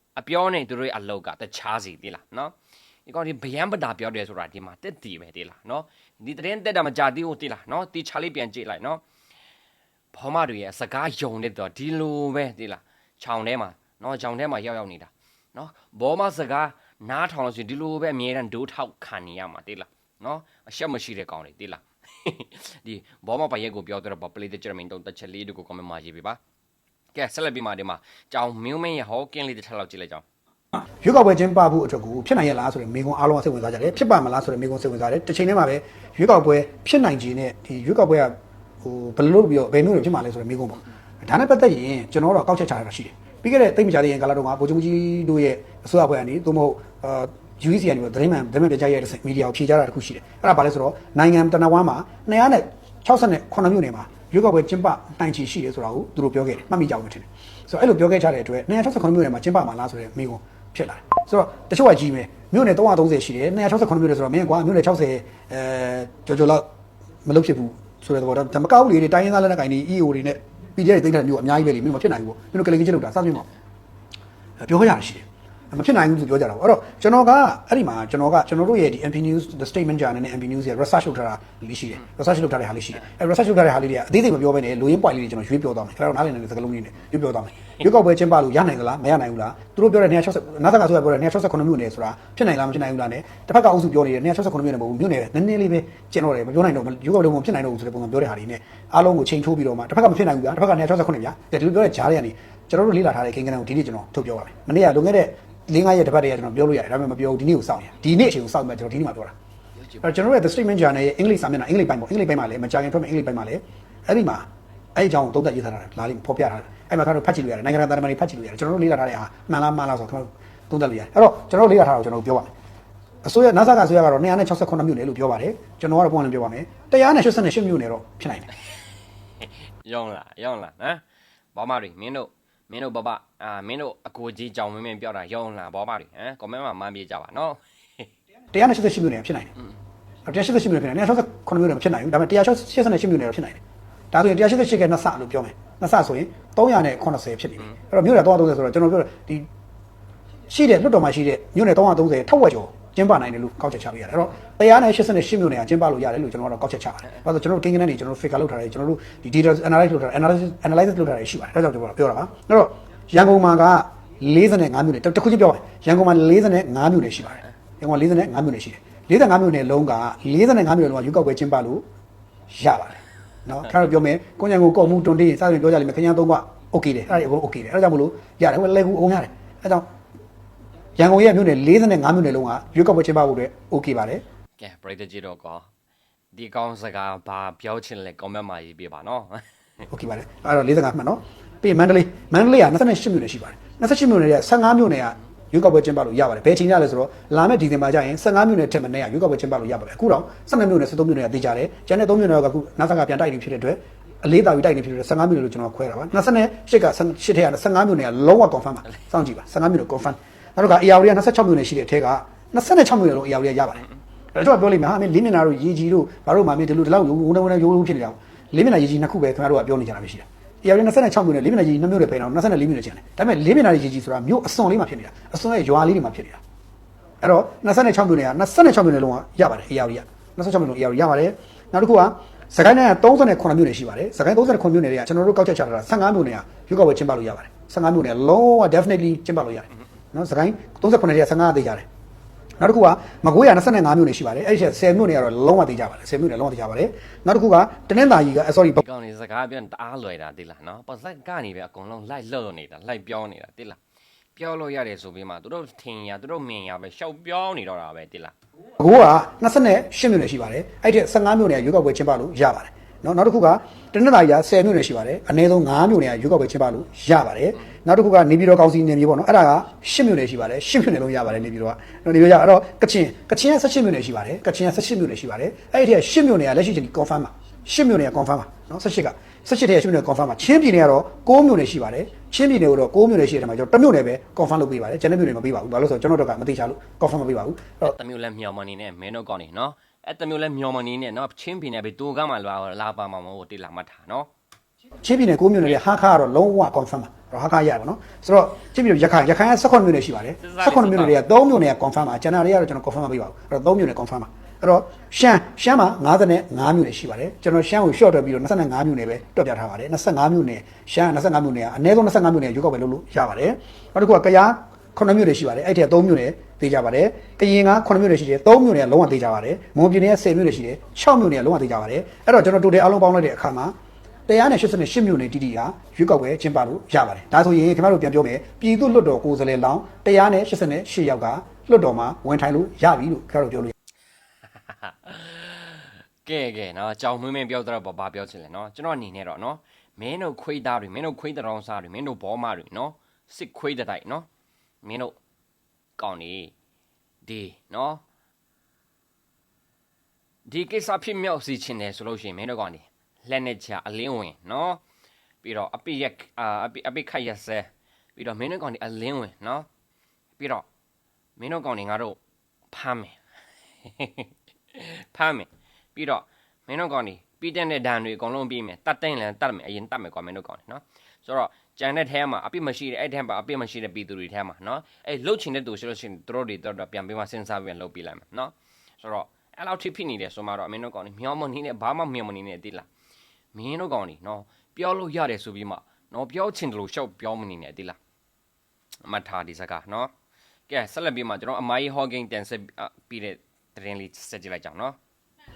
အပြောနဲ့သူတို့ရဲ့အလောက်ကတခြားစီသေးလားနော်ဒီကောင်ဒီဗျံပတာပြောတယ်ဆိုတာဒီမှာတက်တည်ပဲသေးလားနော်ဒီတရင်တက်တာမကြသေးဘူးသေးလားနော်တီချာလေးပြန်ကြည့်လိုက်နော်ဘောမတွေရဲ့စကားယုံနေတော့ဒီလိုပဲသေးလားခြောင်ထဲမှာနော်ခြောင်ထဲမှာရောက်ရောက်နေတာနော်ဘောမစကားနားထောင်လို့ဆိုရင်ဒီလိုပဲအမြဲတမ်းဒိုးထောက်ခံနေရမှာသေးလားနော်အရှက်မရှိတဲ့ကောင်တွေသေးလားဒီဘောမပရဲ့ကိုပြောတော့ပလေးတဲ့ဂျာမန်တုံးတစ်ချက်လေးတို့ကို comment မှာရေးပေးပါ ကဲဆက်လက်ပြီးမှဒီမှာကြောင်မင်းမင်းရဲ့ဟောကင်းလေးတစ်ထပ်လောက်ကြည့်လိုက်ကြောင်ရွေးကောက်ပွဲကျင်းပဖို့အတွက်ကိုဖြစ်နိုင်ရလားဆိုတဲ့မိကုံအားလုံးစိတ်ဝင်စားကြတယ်ဖြစ်ပါမလားဆိုတဲ့မိကုံစိတ်ဝင်စားတယ်တစ်ချိန်တည်းမှာပဲရွေးကောက်ပွဲဖြစ်နိုင်ခြင်းနဲ့ဒီရွေးကောက်ပွဲကဟိုဘယ်လိုလုပ်ပြီးတော့ဘယ်မျိုးတွေဖြစ်မှာလဲဆိုတဲ့မိကုံပေါ့ဒါနဲ့ပတ်သက်ရင်ကျွန်တော်တို့ကောက်ချက်ချရတာရှိတယ်ပြီးခဲ့တဲ့တိတ်မကြတဲ့ရင်ကာလတုန်းကဗိုလ်ချုပ်ကြီးတို့ရဲ့အစိုးရအဖွဲ့ကနေသို့မဟုတ်အာ UEC ကနေပြီးသတင်းမှန်သတင်းမှန်ပြကြရဲ့မီဒီယာကိုဖြေကြတာတခုရှိတယ်အဲ့ဒါဘာလဲဆိုတော့နိုင်ငံတနဝမ်းမှာ268မြို့နယ်မှာ ရွေးကောက်ပွဲကျင်းပနိုင်ချီရှိတယ်ဆိုတာကိုသူတို့ပြောခဲ့တယ်မှတ်မိကြအောင်မထင်နဲ့ဆိုတော့အဲ့လိုပြောခဲ့ကြတဲ့အတွက်268မြို့နယ်မှာကျင်းပမှာလားဆိုတဲ့မိကုံဖြစ်လာတယ်ဆိုတော့တချို့ကကြီးမယ်မြို့နယ်330ရှိတယ်268မြို့နယ်ဆိုတော့မင်းကွာမြို့နယ်60အဲကြော်ကြော်လောက်မလုပ်ဖြစ်ဘူးဆိုတဲ့သဘောဒါမကောက်ဘူးလေတိုင်းရင်းသားလက်နက်ကိုင်တွေ EO တွေနဲ့ PDF တွေတိတ်တဲ့မြို့အများကြီးပဲလေမင်းမဖြစ်နိုင်ဘူးပေါ့မင်းတို့ကလင်ကြီးချက်လုပ်တာစသဖြင့်ပေါ့ပြောကြရရှိတယ် မဖြစ်နိုင်ဘူးလို့ပြောကြတာပေါ့အဲ့တော့ကျွန်တော်ကအဲ့ဒီမှာကျွန်တော်ကကျွန်တော်တို့ရဲ့ဒီ MP News the statement journal နဲ့ MP News ရဲ့ research လုပ်ထားတာလေးရှိတယ် research လုပ်ထားတဲ့ဟာလေးရှိတယ်အဲ့ research လုပ်ထားတဲ့ဟာလေးတွေကအသေးစိတ်မပြောဘဲနဲ့လူရင်း point လေးတွေကျွန်တော်ရွေးပြောသွားမယ်ခင်ဗျားတို့နားလည်နေတဲ့စကားလုံးလေးတွေရွေးပြောသွားမယ်ရွေးကောက်ပွဲကျင်းပလို့ရနိုင်သလားမရနိုင်ဘူးလားသူတို့ပြောတဲ့260နားသက်ကဆိုရပြောတဲ့268မြို့နယ်ဆိုတာဖြစ်နိုင်လားမဖြစ်နိုင်ဘူးလားနဲ့တစ်ဖက်ကအောက်စုပြောနေတဲ့268မြို့နယ်မဟုတ်ဘူးမြို့နယ်နည်းနည်းလေးပဲကျင်းတော့တယ်မပြောနိုင်တော့ရွေးကောက်ပွဲမဖြစ်နိုင်တော့ဘူးဆိုတဲ့ပုံစံပြောတဲ့ဟာတွေနဲ့အားလုံးကိုချိန်ထိုးပြီးတော့မှတစ်ဖက်ကမဖြစ်နိုင်ဘူးဗျာတစ်ဖက်က268ဗျာဒီလိုပြောတဲ့ဂျားတွေကနေကျွန်တော်တို့လေ့လာထားတဲ့ကိန်းဂဏန်းကိုဒီနေ့ကျွန်တော်ထုတ်ပြောပါမယ်မနေ့ကလွန်ခဲ့တဲ့ ၄၅ရက်တစ်ပတ်တည်းကကျွန်တော်ပြောလို့ရတယ်ဒါပေမဲ့မပြောဘူးဒီနေ့ကိုစောင့်ရဒီနေ့အချိန်ကိုစောင့်မှကျွန်တော်ဒီနေ့မှပြောတာအဲ့ကျွန်တော်ရဲ့ the statement journal ရဲ့အင်္ဂလိပ်စာမျက်နှာအင်္ဂလိပ်ပိုင်းပေါ့အင်္ဂလိပ်ပိုင်းမှာလည်းမကြာခင်ထွက်မယ်အင်္ဂလိပ်ပိုင်းမှာလည်းအဲ့ဒီမှာအဲ့ဒီအကြောင်းကိုသုံးသပ်ရေးထားတာလာလိမ့်ဖော်ပြထားတယ်အဲ့မှာကျွန်တော်ဖတ်ကြည့်လို့ရတယ်နိုင်ငံတကာတာမန်တွေဖတ်ကြည့်လို့ရတယ်ကျွန်တော်တို့လေ့လာထားတဲ့ဟာမှန်လားမှန်လားဆိုတော့ကျွန်တော်သုံးသပ်လို့ရတယ်အဲ့တော့ကျွန်တော်တို့လေ့လာထားတာကိုကျွန်တော်ပြောပါမယ်အစိုးရ NASA ကအစိုးရကတော့268မြို့နယ်လို့ပြောပါတယ်ကျွန်တော်ကတော့ပုံမှန်ပြောပါမယ်188မြို့နယ်တော့ဖြစ်နိုင်တယ်ရောင်းလားရောင်းလားဟမ်ဘောမတွေမင်းတို့ မင်းတို့ဘဘအာမင်းတို့အကိုကြီးကြောင်မင်းမင်းပြောတာရောင်းလားဘောမတွေဟမ် comment မှာမှန်းပြေးကြပါနော်188မြို့နယ်ဖြစ်နိုင်တယ်188မြို့နယ်ဖြစ်နိုင်တယ်168မြို့နယ်မဖြစ်နိုင်ဘူးဒါပေမဲ့188မြို့နယ်တော့ဖြစ်နိုင်တယ်ဒါဆိုရင်188ကနှစ်ဆလို့ပြောမယ်နှစ်ဆဆိုရင်380ဖြစ်နေပြီအဲ့တော့မြို့နယ်330ဆိုတော့ကျွန်တော်ပြောဒီရှိတဲ့လွတ်တော်မှာရှိတဲ့မြို့နယ်330ထောက်ဝက်ကျော် ကျင်းပနိုင်တယ်လို့ကောက်ချက်ချပေးရတယ်အဲ့တော့188မြို့နယ်ကကျင်းပလို့ရတယ်လို့ကျွန်တော်ကတော့ကောက်ချက်ချပါတယ်ဘာလို့ကျွန်တော်တို့ကိန်းဂဏန်းတွေကျွန်တော်တို့ figure လုပ်ထားတယ်ကျွန်တော်တို့ဒီ data analysis လုပ်ထားတယ် analysis analysis လုပ်ထားတယ်ရှိပါတယ်ဒါကြောင့်ကျွန်တော်ပြောတာပါအဲ့တော့ရန်ကုန်မှာက45မြို့နယ်တစ်ခုချင်းပြောပါရန်ကုန်မှာ45မြို့နယ်ရှိပါတယ်ရန်ကုန်မှာ45မြို့နယ်ရှိတယ်45မြို့နယ်လုံးက45မြို့နယ်လုံးကရွေးကောက်ပွဲကျင်းပလို့ရပါတယ်နော်ခါတော့ပြောမယ်ကိုညံကိုကောက်မှုတွန်တေးစသဖြင့်ပြောကြလိမ့်မယ်ခင်ဗျားသုံးက okay တယ်အဲ့ဒါအကုန်လုံး okay တယ်အဲ့ဒါကြောင့်မလို့ရတယ်ဟိုလဲကူအောင်ရတယ်အဲ့ကြောင့် ရန်ကုန်ရဲ့မြို့နယ်45မြို့နယ်လုံးကရွေးကောက်ပွဲကျင်းပဖို့အတွက် okay ပါတယ်ကဲပရိသတ်ကြီးတော့ကောဒီကောင်းစကားဘာပြောချင်လဲ comment မှာရေးပြပါနော် okay ပါတယ်အဲ့တော့45မှတ်နော်ပြီးရင်မန္တလေးမန္တလေးက28မြို့နယ်ရှိပါတယ်28မြို့နယ်ရဲ့15မြို့နယ်ကရွေးကောက်ပွဲကျင်းပလို့ရပါတယ်ဘယ်ချိန်ရလဲဆိုတော့လာမယ့်ဒီဇင်ဘာကျရင်15မြို့နယ်ထက်မနည်းကရွေးကောက်ပွဲကျင်းပလို့ရပါတယ်အခုတော့12မြို့နယ်13မြို့နယ်ကတေးကြတယ်ကျန်တဲ့3မြို့နယ်ကအခုနောက်ဆက်ကပြန်တိုက်နေဖြစ်တဲ့အတွက်အလေးတာပြီးတိုက်နေဖြစ်တဲ့15မြို့နယ်လို့ကျွန်တော်ခွဲတာပါ28က8ထက်က15မြို့နယ်ကလုံးဝ confirm ပါစောင့်ကြည့်ပါ15မြို့နယ် confirm နောက်တော့က AR က26မြို့နယ်ရှိတဲ့အထက်က26မြို့နယ်လုံး AR ရပါတယ်အဲ့တော့ပြောလိမ့်မယ်ဟာမင်းလေးမျက်နှာတို့ရေကြီးတို့ဘာလို့မှမင်းဒီလိုဒီလောက်ဝုန်းဝုန်းရိုးရိုးဖြစ်နေတာလေးမျက်နှာရေကြီးနှစ်ခုပဲခင်ဗျားတို့ကပြောနေကြတာပဲရှိတယ် AR 26မြို့နယ်လေးမျက်နှာရေကြီးနှစ်မြို့နယ်ပဲတော့24မြို့နယ်ကျန်တယ်ဒါပေမဲ့လေးမျက်နှာရေကြီးဆိုတာမြို့အစွန်လေးမှာဖြစ်နေတာအစွန်ရဲ့ရွာလေးတွေမှာဖြစ်နေတာအဲ့တော့26မြို့နယ်က26မြို့နယ်လုံးကရပါတယ် AR က26မြို့နယ် AR ရပါတယ်နောက်တစ်ခုကစကိုင်းတိုင်းက38မြို့နယ်ရှိပါတယ်စကိုင်း38မြို့နယ်တွေကကျွန်တော်တို့ကောက်ချက်ချထားတာ15မြို့နယ်ကရွေးကောက်ပွဲကျင်းပလို့ရပါတယ်15မြို့နယ်လုံးဝ definitely ကျင်းပလို့ရတယ် နော်စကိုင်း38တွေက15သိကြတယ်နောက်တစ်ခုကမကွေးရ25မြို့နယ်ရှိပါတယ်အဲ့ဒီ10မြို့နယ်ကတော့လုံးဝသိကြပါတယ်10မြို့နယ်လုံးဝသိကြပါတယ်နောက်တစ်ခုကတနင်္သာရီက sorry ဒီကောင်းနေစကားပြန်တအားလွယ်တာတိလားနော်ပတ်သက်ကနေပဲအကုန်လုံးလိုက်လှုပ်နေတာလိုက်ပြောနေတာတိလားပြောလို့ရတယ်ဆိုပြီးမှသူတို့ထင်ရသူတို့မြင်ရပဲရှောက်ပြောနေတော့တာပဲတိလားအခုက28မြို့နယ်ရှိပါတယ်အဲ့ဒီ15မြို့နယ်ရွေးကောက်ပွဲကျင်းပလို့ရပါတယ် နော်နောက်တစ်ခုကတနင်္သာရီက10မြို့နယ်ရှိပါတယ်အနည်းဆုံး9မြို့နယ်ကရွေးကောက်ပွဲကျင်းပလို့ရပါတယ်နောက်တစ်ခုကနေပြည်တော်ကောင်စီနယ်မြေပေါ့နော်အဲ့ဒါက10မြို့နယ်ရှိပါတယ်10မြို့နယ်လုံးရပါတယ်နေပြည်တော်ကနော်နေပြည်တော်ရအဲ့တော့ကချင်ကချင်က18မြို့နယ်ရှိပါတယ်ကချင်က18မြို့နယ်ရှိပါတယ်အဲ့ဒီထက်10မြို့နယ်ကလက်ရှိချိန်ဒီ confirm ပါ10မြို့နယ်က confirm ပါနော်18က18တဲ့10မြို့နယ် confirm ပါချင်းပြည်နယ်ကတော့6မြို့နယ်ရှိပါတယ်ချင်းပြည်နယ်ကိုတော့6မြို့နယ်ရှိတဲ့မှာကျွန်တော်1မြို့နယ်ပဲ confirm လုပ်ပေးပါတယ်ကျန်တဲ့မြို့နယ်မပေးပါဘူးဘာလို့လဲဆိုတော့ကျွန်တော်တို့ကမသိချလို့ confirm မပေးပါဘူးအဲ့တော့တမျိုးလဲမြောင်မနေနဲ့မင်းတို့ကောင်းနေနော် အဲ့တမျိုးလဲမြောင်မနေနဲ့နော်ချင်းပြင်းနေပြီတူကမှလာလာပါမှာမဟုတ်တိလာမှတ်တာနော်ချင်းပြည်နယ်6မြို့နယ်ရဲ့ဟာခါကတော့လုံးဝ confirm ပါတော့ဟာခါရပါနော်ဆိုတော့ချင်းပြည်နယ်ရခိုင်ရခိုင်က18မြို့နယ်ရှိပါတယ်18မြို့နယ်တွေက3မြို့နယ်က confirm ပါကျန်တာတွေကတော့ကျွန်တော် confirm မပေးပါဘူးအဲ့တော့3မြို့နယ် confirm ပါအဲ့တော့ရှမ်းရှမ်းမှာ55မြို့နယ်ရှိပါတယ်ကျွန်တော်ရှမ်းကို short တွက်ပြီးတော့25မြို့နယ်ပဲတွက်ပြထားပါတယ်25မြို့နယ်ရှမ်း25မြို့နယ်ကအနည်းဆုံး25မြို့နယ်ရွေးကောက်ပဲလုပ်လို့ရပါတယ်နောက်တစ်ခုကကယား9မြို့နယ်ရှိပါတယ်အဲ့ဒီက3မြို့နယ် သေးကြပါတယ်ကရင်က9မြို့နယ်ရှိတယ်3မြို့နယ်ကလုံးဝသေးကြပါတယ်မွန်ပြည်နယ်က10မြို့နယ်ရှိတယ်6မြို့နယ်ကလုံးဝသေးကြပါတယ်အဲ့တော့ကျွန်တော်တိုတယ်အားလုံးပေါင်းလိုက်တဲ့အခါမှာ188မြို့နယ်တိတိဟာရွေးကောက်ပွဲကျင်းပလို့ရပါတယ်ဒါဆိုရင်ခင်ဗျားတို့ပြန်ပြောမယ်ပြည်သူ့လွှတ်တော်ကိုယ်စားလှယ်လောင်း188ယောက်ကလွှတ်တော်မှာဝင်ထိုင်လို့ရပြီလို့ခင်ဗျားတို့ပြောလို့ကဲကဲနော်ကြောင်မင်းမင်းပြောတော့ဘာပြောချင်လဲနော်ကျွန်တော်အနေနဲ့တော့နော်မင်းတို့ခွေးသားတွေမင်းတို့ခွေးတောင်စားတွေမင်းတို့ဘောမတွေနော်စစ်ခွေးတိုက်နော်မင်းတို့ ကောင်းနေဒီနော်ဒီကိစ္စဖြစ်မြောက်စီချင်တယ်ဆိုလို့ရှိရင်မင်းတို့ကောင်းနေလက်နဲ့ချအလင်းဝင်နော်ပြီးတော့အပိရက်အာအပိအပိခိုက်ရဆဲပြီးတော့မင်းတို့ကောင်းနေအလင်းဝင်နော်ပြီးတော့မင်းတို့ကောင်းနေငါတို့ဖမ်းမယ်ဖမ်းမယ်ပြီးတော့မင်းတို့ကောင်နေပြီးတဲ့တဲ့ဒဏ်တွေအကုန်လုံးပြီးမယ်တတ်တိုင်းလည်းတတ်မယ်အရင်တတ်မယ်ကွာမင်းတို့ကောင်နေနော်ဆိုတော့ ကြံတဲ့ထဲမှာအပြစ်မရှိတဲ့အဲ့ထဲမှာအပြစ်မရှိတဲ့ပြည်သူတွေထဲမှာနော်အဲ့လှုပ်ချင်တဲ့သူရှိလို့ရှိရင်သူတို့တွေတော့ပြန်ပြီးမှစဉ်းစားပြီးလှုပ်ပြလိုက်မယ်နော်ဆိုတော့အဲ့လောက်ထိဖြစ်နေတယ်ဆိုမှတော့မင်းတို့ကောင်နေမြောင်းမနေနဲ့ဘာမှမြောင်းမနေနဲ့တိလားမင်းတို့ကောင်နေနော်ပြောလို့ရတယ်ဆိုပြီးမှနော်ပြောချင်တယ်လို့ရှောက်ပြောမနေနဲ့တိလားအမတ်ထားဒီစကားနော်ကဲဆက်လက်ပြီးမှကျွန်တော်အမိုင်းဟော့ဂိမ်းတန်ဆက်ပြီးတဲ့သတင်းလေးဆက်ကြည့်လိုက်ကြအောင်နော်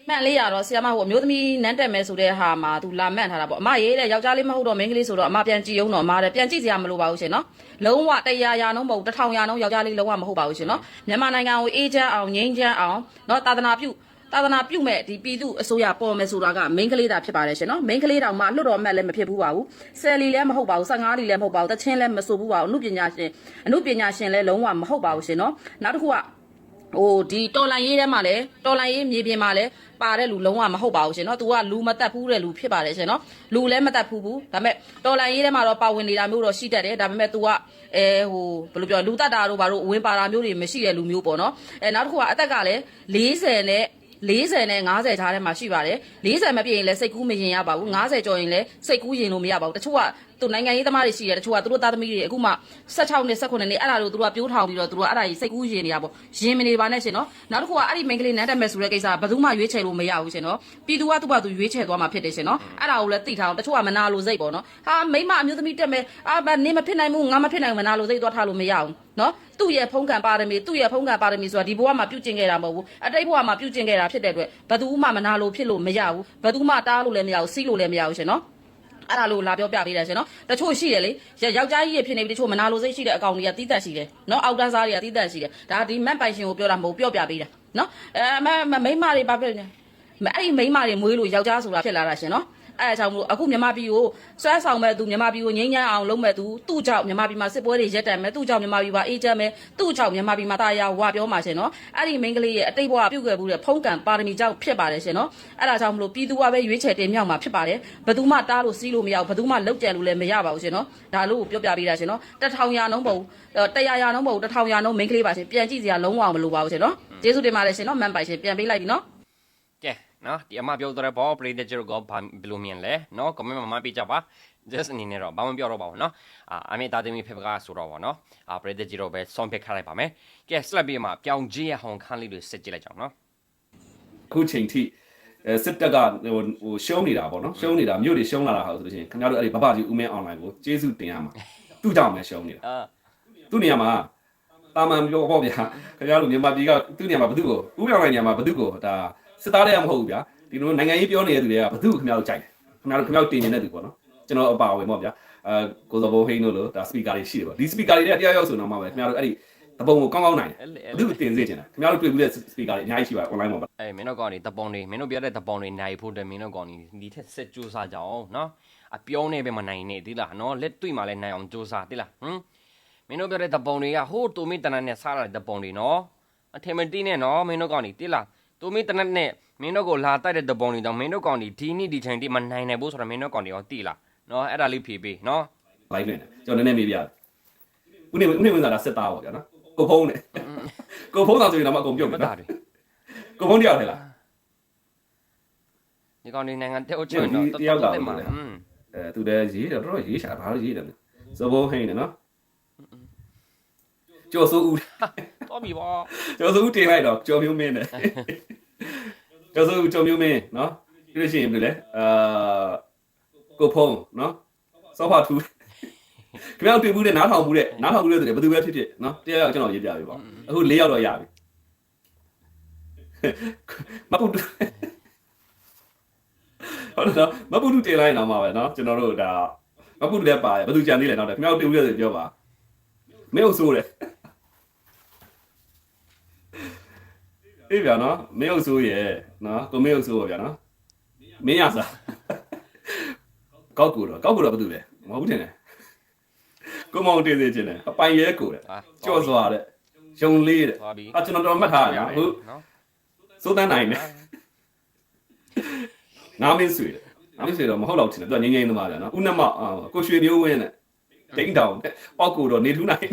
မှန်လေးရတော့ဆီယမဟိုအမျိုးသမီးနန်းတက်မယ်ဆိုတဲ့ဟာမှာသူလာမှန်ထားတာပေါ့အမရေးတဲ့ယောက်ျားလေးမဟုတ်တော့မိန်းကလေးဆိုတော့အမပြန်ကြည့်အောင်တော့အမတဲ့ပြန်ကြည့်စရာမလိုပါဘူးရှင်နော်လုံးဝတရားရာနှုံးမဟုတ်တစ်ထောင်ရာနှုံးယောက်ျားလေးလုံးဝမဟုတ်ပါဘူးရှင်နော်မြန်မာနိုင်ငံကိုအေးချမ်းအောင်ငြိမ်းချမ်းအောင်နော်သာသနာပြုသာသနာပြုမဲ့ဒီပြည်သူအစိုးရပေါ်မယ်ဆိုတာကမိန်းကလေးတာဖြစ်ပါတယ်ရှင်နော်မိန်းကလေးတောင်မှလွတ်တော်မှတ်လည်းမဖြစ်ဘူးပါဘူးဆယ်လီလည်းမဟုတ်ပါဘူး15လီလည်းမဟုတ်ပါဘူးတချင်းလည်းမဆိုဘူးပါဘူးအမှုပညာရှင်အမှုပညာရှင်လည်းလုံးဝမဟုတ်ပါဘူးရှင်နော်နောက်တစ်ခုက ဟိုဒီတော်လန်ရေးထဲမှာလည်းတော်လန်ရေးမြေပြင်မှာလည်းပါတဲ့လူလုံးဝမဟုတ်ပါဘူးရှင်နော်။ तू ကလူမတက်ဘူးတဲ့လူဖြစ်ပါတယ်ရှင်နော်။လူလည်းမတက်ဘူးဘူး။ဒါပေမဲ့တော်လန်ရေးထဲမှာတော့ပါဝင်နေတာမျိုးတော့ရှိတတ်တယ်။ဒါပေမဲ့ तू ကအဲဟိုဘယ်လိုပြောလူတက်တာတို့ဘာလို့ဝင်ပါတာမျိုးတွေမရှိတဲ့လူမျိုးပေါ့နော်။အဲနောက်တစ်ခုကအသက်ကလည်း40နဲ့40နဲ့50ကြားထဲမှာရှိပါတယ်40မပြည့်ရင်လည်းစိတ်ကူးမရင်ရပါဘူး50ကျော်ရင်လည်းစိတ်ကူးရင်လို့မရပါဘူးတချို့က သူနိုင်ငံရေးသမားတွေရှိတယ်တချို့ကသူတို့သားသမီးတွေအခုမှ16နှစ်18နှစ်အဲ့ဒါလို့သူတို့ကပြိုးထောင်ပြီးတော့သူတို့ကအဲ့ဒါကြီးစိတ်ကူးရင်နေတာပေါ့ရင်မနေပါနဲ့ရှင်နော်နောက်တစ်ခုကအဲ့ဒီမိန်းကလေးနန်းတက်မဲ့ဆိုတဲ့ကိစ္စကဘယ်သူမှရွေးချယ်လို့မရဘူးရှင်နော်ပြည်သူကသူ့ဘာသူရွေးချယ်သွားမှာဖြစ်တယ်ရှင်နော်အဲ့ဒါကိုလည်းသိထားအောင်တချို့ကမနာလိုစိတ်ပေါ့နော်ဟာမိမအမျိုးသမီးတက်မဲ့အာနေမဖြစ်နိုင်ဘူးငါမဖြစ်နိုင်ဘူးမနာလိုစိတ်သွားထားလို့မရအောင်နော်သူ့ရဲ့ဖုံးကံပါရမီသူ့ရဲ့ဖုံးကံပါရမီဆိုတာဒီဘဝမှာပြုတ်ကျင်ခဲ့တာမဟုတ်ဘူးအတိတ်ဘဝမှာပြုတ်ကျင်ခဲ့တာဖြစ်တဲ့အတွက်ဘယ်သူမှမနာလိုဖြစ်လို့မရဘူးဘယ်သူမှတားလို့လည်းမရဘူးစီးလို့လည်းမရဘူးရှင်နော် အဲ့ဒါလို့လာပြောပြပေးတယ်ရှင်နော်တချို့ရှိတယ်လေယောက်ျားကြီးရဖြစ်နေပြီတချို့မနာလိုစိတ်ရှိတဲ့အကောင်တွေကတီးတက်ရှိတယ်နော်အောက်တန်းစားတွေကတီးတက်ရှိတယ်ဒါဒီမက်ပိုင်ရှင်ကိုပြောတာမဟုတ်ပြောပြပေးတာနော်အဲမမိန်းမတွေဘာဖြစ်လဲအဲ့ဒီမိန်းမတွေမွေးလို့ယောက်ျားဆိုတာဖြစ်လာတာရှင်နော် အဲအကြောင်းမလို့အခုမြန်မာပြည်ကိုဆွဲဆောင်မဲ့သူမြန်မာပြည်ကိုငိမ့်ညမ်းအောင်လုပ်မဲ့သူသူ့ကြောင့်မြန်မာပြည်မှာစစ်ပွဲတွေရက်တန့်မဲ့သူ့ကြောင့်မြန်မာပြည်မှာအေးချမ်းမဲ့သူ့ကြောင့်မြန်မာပြည်မှာတာယာဝပြောမှာရှင်နော်အဲ့ဒီမိန်းကလေးရဲ့အတိတ်ဘဝပြုတ်ခဲ့ဘူးတဲ့ဖုံးကံပါရမီကြောင့်ဖြစ်ပါတယ်ရှင်နော်အဲ့ဒါကြောင့်မလို့ပြည်သူကပဲရွေးချယ်တင်မြှောက်မှာဖြစ်ပါတယ်ဘယ်သူမှတားလို့စီးလို့မရဘူးဘယ်သူမှလောက်ကြံလို့လည်းမရပါဘူးရှင်နော်ဒါလို့ပြောပြပေးတာရှင်နော်တထောင်ရာနှုံးပုံတရားရာနှုံးပုံတထောင်ရာနှုံးမိန်းကလေးပါရှင်ပြန်ကြည့်စရာလုံးဝမလိုပါဘူးရှင်နော်ကျေးဇူးတင်ပါတယ်ရှင်နော်မန်ပိုင်ရှင်ပြန်ပေးလိုက်ပြီနော်ကဲ နော်ဒီအမပြောတဲ့ဘောပရိသတ်ကျတော့ဘာဘယ်လိုမြင်လဲနော် comment မှာမပြကြပါ just အနေနဲ့တော့ဘာမှပြောတော့ပါဘူးနော်အာအမေတာသမီဖြစ်ပကားဆိုတော့ဗောနော်အာပရိသတ်ကျတော့ပဲဆုံးဖြတ်ခလိုက်ပါမယ်ကဲ slap ပြီးမှာပြောင်းကြီးရဟောင်ခန်းလေးတွေစစ်ကြည့်လိုက်ကြအောင်နော်အခုချိန်ထိအဲစစ်တပ်ကဟိုဟိုရှုံးနေတာပေါ့နော်ရှုံးနေတာမြို့တွေရှုံးလာတာဟာဆိုလို့ရှိရင်ခင်ဗျားတို့အဲ့ဒီဘဘကြီးဦးမင်းအွန်လိုင်းကိုကျေးဇူးတင်ရမှာသူ့ကြောင့်ပဲရှုံးနေတာအာသူ့နေရာမှာတာမန်ပြောပေါ့ဗျာခင်ဗျားတို့မြန်မာပြည်ကသူ့နေရာမှာဘသူ့ကိုဦးပြောင်းလိုင်းနေရာမှာဘသူ့ကိုဒါ စစ်သားတွေကမဟုတ်ဘူးဗျာဒီလိုနိုင်ငံရေးပြောနေတဲ့သူတွေကဘသူ့ကိုခင်ဗျားတို့ကြိုက်တယ်ခင်ဗျားတို့ခင်ဗျားတို့တင်နေတဲ့သူပေါ့နော်ကျွန်တော်အပါဝင်ပေါ့ဗျာအဲကိုစောဘိုဟိန်းတို့လို့ဒါစပီကာတွေရှိတယ်ပေါ့ဒီစပီကာတွေတဲ့တရားရောက်ဆိုတော့မှပဲခင်ဗျားတို့အဲ့ဒီတပုံကိုကောင်းကောင်းနိုင်တယ်ဘသူ့ကိုတင်စေချင်တယ်ခင်ဗျားတို့တွေ့ဘူးတဲ့စပီကာတွေအများကြီးရှိပါတယ် online မှာအေးမင်းတို့ကောင်နေတပုံနေမင်းတို့ပြောတဲ့တပုံနေနိုင်ဖို့တဲ့မင်းတို့ကောင်နေဒီထက်စစ်ကြိုးစားကြအောင်နော်အပြောနေပဲမနိုင်နေသီလားနော်လက်တွေ့မှလည်းနိုင်အောင်ကြိုးစားသီလားဟမ်မင်းတို့ပြောတဲ့တပုံတွေကဟိုးတူမီတနတ်နဲ့စားရတဲ့တပုံတွေနော်အထင်မတီးနဲ့နော်မင်းတို့ကောင်နေသီလား တူမီတနတ်နဲ့မင်းတို့ကိုလာတိုက်တဲ့တပုံတွေတော့မင်းတို့ကောင်ဒီဒီနေ့ဒီချိန်တိမနိုင်နိုင်ဘူးဆိုတော့မင်းတို့ကောင်တွေရောတိလားနော်အဲ့ဒါလေးဖြေပေးနော်လိုက်နေတယ်ကျွန်တော်နည်းနည်းမေးပြတယ်ဦးနေဦးနေဝင်စားတာစစ်သားပေါ့ဗျာနော်ကိုဖုံးနဲ့ကိုဖုံးဆောင်ဆိုရင်တော့အကုန်ပြုတ်မပြီသားနော်တွေကိုဖုံးတယောက်ထဲလားဒီကောင်ဒီနိုင်ငံတဲ့ဟုတ်ချင်တော့ဒီတယောက်လာတက်ပါမှာလေอืมအဲသူလည်းရေးတယ်တော်တော်ရေးရှာဘာလို့ရေးတယ်လဲစဘိုးဟိနေနော်ကျော်စိုးဦး တော်ပြီပေါ့ကျော်စုတင်လိုက်တော့ကျော်မျိုးမင်းနဲ့ကျော်စုကျော်မျိုးမင်းနော်ပြီးလို့ရှိရင်ဘယ်လိုလဲအာကိုဖုံးနော်ဆော့ဖာ2ခင်ဗျားတွေ့ဘူးတဲ့နားထောင်ဘူးတဲ့နားထောင်ဘူးတဲ့ဆိုရင်ဘယ်သူပဲဖြစ်ဖြစ်နော်တရားရောက်ကျွန်တော်ရေးပြပေးပါအခု၄ရောက်တော့ရပြီမပုတ်ဟုတ်တော့မပုတ်တင်လိုက်တော့မှာပဲနော်ကျွန်တော်တို့ဒါမပုတ်လည်းပါတယ်ဘယ်သူကြံသေးလဲနောက်တယ်ခင်ဗျားတွေ့ဘူးတဲ့ဆိုပြောပါမင်းတို့ဆိုးတယ် အေးဗျာနော်မင်းအုပ်ဆိုးရဲ့နော်ကိုမင်းအုပ်ဆိုးပါဗျာနော်မင်းရစားကောက်ကူတော့ကောက်ကူတော့ဘာတူလဲမဟုတ်ဘူးတင်တယ်ကိုမောင်တင်စေခြင်းတယ်အပိုင်ရဲကိုတဲ့အာကြော့စွာတဲ့ရုံလေးတဲ့သွားပြီအကျွန်တော်တော်မှတ်ထားရအောင်ဟုတ်နော်စိုးတန်းနိုင်တယ်ငါမင်းဆွေတယ်ငါမင်းဆွေတော့မဟုတ်တော့ချင်တယ်သူကငင်းငင်းသမားတယ်နော်ဥနမအာကိုရွှေမျိုးဝင်းတဲ့တိန်တောင်တဲ့ပေါက်ကူတော့နေထူးနိုင်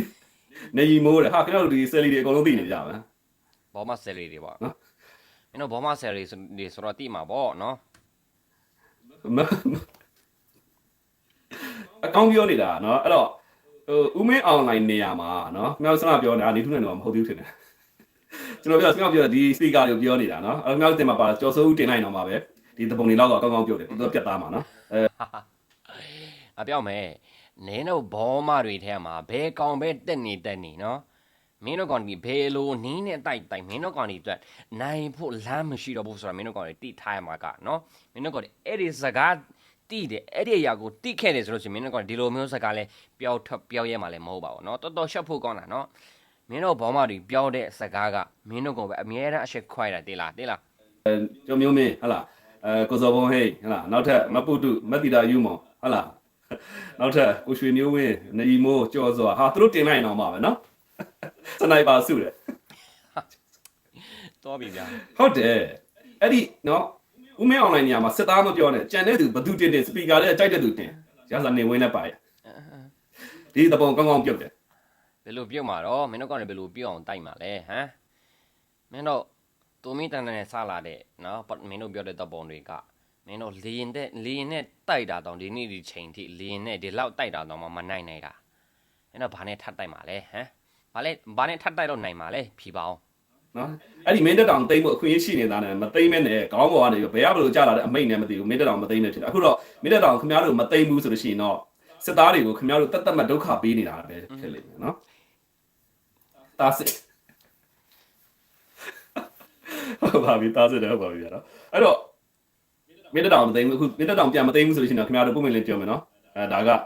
နေရီမိုးတဲ့ဟာခင်ဗျားတို့ဒီဆယ်လီတွေအကုန်လုံးသိနေကြပါ ဘောမဆယ်ရီတွေပေါ့နော်မင်းတို့ဘောမဆယ်ရီတွေဆိုတော့တိမှာပေါ့နော်မအကောင်းပြောနေတာနော်အဲ့တော့ဟိုဥမင်းအွန်လိုင်းနေရာမှာနော်ခင်ဗျားတို့စပြောနေတာနေထူးနိုင်တော့မဟုတ်ဘူးထင်တယ်ကျွန်တော်ပြောစကားပြောဒီစပီကာတွေပြောနေတာနော်အဲ့တော့ခင်ဗျားတို့တင်မှာပါကြော်စိုးဦးတင်နိုင်တော့မှာပဲဒီတပုံတွေလောက်တော့အကောင်းကောင်းပြောတယ်သူတို့ပြတ်သားမှာနော်အပြောင်းမယ်နင်းတို့ဘောမတွေထဲမှာဘဲကောင်ပဲတက်နေတက်နေနော် မင်းတို့ကောင်ဒီဘဲလိုနီးနဲ့တိုက်တိုက်မင်းတို့ကောင်ဒီအတွက်နိုင်ဖို့လမ်းမရှိတော့ဘူးဆိုတာမင်းတို့ကောင်တွေတိထားရမှာကနော်မင်းတို့ကောင်ဒီအဲ့ဒီစကားတိတယ်အဲ့ဒီအရာကိုတိခဲ့တယ်ဆိုလို့ရှိရင်မင်းတို့ကောင်ဒီလိုမျိုးစကားလဲပျောက်ထွက်ပျောက်ရဲမှာလည်းမဟုတ်ပါဘူးနော်တော်တော်ရှက်ဖို့ကောင်းတာနော်မင်းတို့ဘောမတွေပျောက်တဲ့စကားကမင်းတို့ကောင်ပဲအမြဲတမ်းအရှက်ခွိုက်တာတိလားတိလားကျော်မျိုးမင်းဟဟလားအဲကိုစောဘုံဟိတ်ဟဟလားနောက်ထပ်မပုတုမတိတာယူမောဟဟလားနောက်ထပ်ကိုရွှေမျိုးဝင်းနေရီမိုးကြော်စွာဟာသူတို့တင်လိုက်အောင်ပါပဲနော် စနိုက်ပါစုတယ်တော်ပြီဗျာဟုတ်တယ်အဲ့ဒီနော်ဦးမင်းအွန်လိုင်းနေရာမှာစစ်သားမပြောနဲ့ကြံတဲ့သူဘသူတင်တင်စပီကာတဲ့ကြိုက်တဲ့သူတင်ရစာနေဝင်နဲ့ပါရဒီတပုံကောင်းကောင်းပြုတ်တယ်ဘယ်လိုပြုတ်မှာတော့မင်းတို့ကောင်တွေဘယ်လိုပြုတ်အောင်တိုက်မှာလဲဟမ်မင်းတို့တူမီတန်နဲ့ဆလာတဲ့နော်ပတ်မင်းတို့ပြောတဲ့တပုံတွေကမင်းတို့လီရင်တဲ့လီရင်နဲ့တိုက်တာတောင်ဒီနေ့ဒီချိန်ထိလီရင်နဲ့ဒီလောက်တိုက်တာတောင်မှမနိုင်နိုင်တာမင်းတို့ဘာနဲ့ထပ်တိုက်မှာလဲဟမ် ဘာလဲဘာနဲ့ထပ်တိုက်တော့နိုင်မှာလဲဖြီပါအောင်နော်အဲ့ဒီမင်းတက်တောင်တိမ့်ဖို့အခွင့်အရေးရှိနေတာနဲ့မသိမ့်မဲ့နဲ့ခေါင်းပေါ်ကနေဘယ်ရဘလို့ကြာလာတဲ့အမိတ်နဲ့မသိဘူးမင်းတက်တောင်မသိမ့်နေဖြစ်တယ်အခုတော့မင်းတက်တောင်ခင်ဗျားတို့မသိမ့်ဘူးဆိုလို့ရှိရင်တော့စစ်သားတွေကိုခင်ဗျားတို့တတ်တတ်မှဒုက္ခပေးနေတာပဲဖြစ်လိမ့်မယ်နော်တာစစ်ဟုတ်ပါပြီတာစစ်တယ်ဟုတ်ပါပြီနော်အဲ့တော့မင်းတက်တောင်မသိမ့်ဘူးအခုမင်းတက်တောင်ပြန်မသိမ့်ဘူးဆိုလို့ရှိရင်တော့ခင်ဗျားတို့ပုံမှန်လေးပြောမယ်နော်အဲဒါကတော်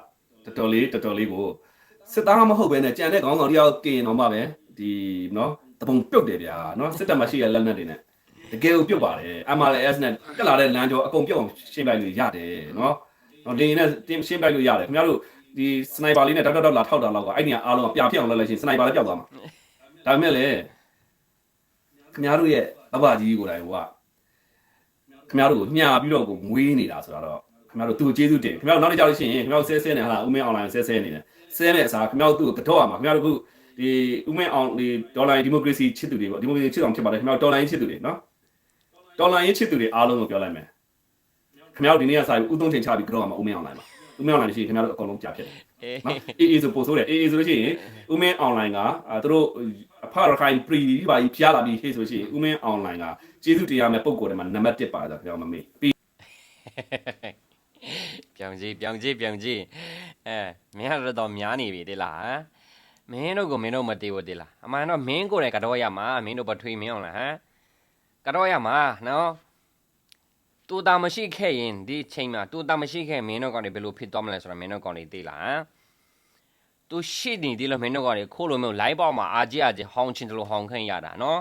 တော်လေးတော်တော်လေးကို စစ်သားမဟုတ်ဘဲနဲ့ကြံတဲ့ခေါင်းဆောင်တယောက်ကင်တော့မှပဲဒီနော်တပုံပြုတ်တယ်ဗျာနော်စစ်တပ်မှာရှိရလက်နက်တွေနဲ့တကယ်ကိုပြုတ်ပါတယ် MLS နဲ့တက်လာတဲ့လမ်းကျော်အကုန်ပြုတ်အောင်ရှင်းပြလို့ရတယ်နော်နော်ဒီနဲ့တင်ရှင်းပြလို့ရတယ်ခင်ဗျားတို့ဒီစနိုက်ပါလေးနဲ့တောက်တောက်တောက်လာထောက်တာလောက်ကအဲ့ဒီအားလုံးကပြပြအောင်လုပ်လိုက်ရှင်စနိုက်ပါလည်းပျောက်သွားမှာဒါပေမဲ့လေခင်ဗျားတို့ရဲ့အဘကြီးကိုယ်တိုင်ကခင်ဗျားတို့ကိုညာပြီးတော့ကိုငွေးနေတာဆိုတော့ခင်ဗျားတို့သူ့ကျေးဇူးတင်ခင်ဗျားတို့နောက်နေ့ကြောက်လို့ရှိရင်ခင်ဗျားတို့ဆဲဆဲနေဟာလားဦးမင်းအွန်လိုင်းဆဲဆဲနေတယ် ဆဲနေအစားခင်ဗျားတို့သူ့ကိုကတော့ရမှာခင်ဗျားတို့ခုဒီဦးမင်းအောင်ဒီဒေါ်လာဒီမိုကရေစီချစ်သူတွေပေါ့ဒီမိုကရေစီချစ်အောင်ဖြစ်ပါတယ်ခင်ဗျားတို့ဒေါ်လာရင်းချစ်သူတွေနော်ဒေါ်လာရင်းချစ်သူတွေအားလုံးကိုပြောလိုက်မယ်ခင်ဗျားတို့ဒီနေ့ကစားပြီးဥသုံးချိန်ချပြီးကတော့ရမှာဦးမင်းအွန်လိုင်းမှာဦးမင်းအွန်လိုင်းရှိရင်ခင်ဗျားတို့အကုန်လုံးကြာဖြစ်တယ်အေးနော်အေးအေးဆိုပို့ဆိုးတယ်အေးအေးဆိုလို့ရှိရင်ဦးမင်းအွန်လိုင်းကအာသူတို့အဖရခိုင်ပရီဒီပါကြီးပြလာပြီးဟေ့ဆိုလို့ရှိရင်ဦးမင်းအွန်လိုင်းကကျေးဇူးတရားမဲ့ပုံကိုယ်ထဲမှာနံပါတ်1ပါတာကျွန်တော်မမေ့ ပြီးပြောင်ကြီးပြောင်ကြီးပြောင်ကြီးအဲမင်းကတော့တော့များနေပြီတိလားဟမ်မင်းတို့ကိုမင်းတို့မတေးဘူးတိလားအမှန်တော့မင်းကိုယ်တိုင်ကတော့ရမှာမင်းတို့ပထွေးမင်းအောင်လားဟမ်ကတော့ရမှာနော်တူတာမရှိခဲ့ရင်ဒီချိန်မှာတူတာမရှိခဲ့မင်းတို့ကောင်တွေဘယ်လိုဖြစ်သွားမလဲဆိုတော့မင်းတို့ကောင်တွေသိလားဟမ်သူရှိနေဒီလိုမင်းတို့ကောင်တွေခိုးလို့မျိုး live ပေါက်မှာအာကြီးအာကြီးဟောင်းချင်းတလို့ဟောင်းခန့်ရတာနော်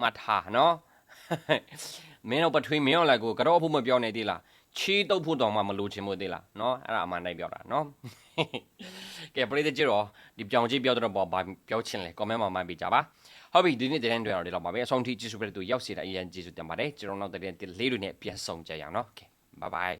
မှတ်ထားနော်မင်းတို့ပထွေးမင်းအောင်လိုက်ကိုကတော့ဖို့မပြောနေသေးလား ချီးတုပ်ဖို့တောင်မှမလိုချင်မို့သေးလားเนาะအဲ့ဒါအမှန်တိုင်းပြောတာเนาะ ကဲပရိသတ်ကြည့်တော့ဒီပြောင်ကြီးပြောတော့ဘာပြောချင်လဲ comment မှာမှတ်ပေးကြပါ ဟုတ်ပြီဒီနေ့တဲ့တဲ့တွေတော့ဒီလောက်ပါပဲအဆုံးထိကျေးဇူးပဲသူရောက်စီတာအရင်ကျေးဇူးတင်ပါတယ်ကျွန်တော်နောက်တဲ့တဲ့လေးတွေနဲ့ပြန်ဆောင်ကြရအောင်နော် okay bye bye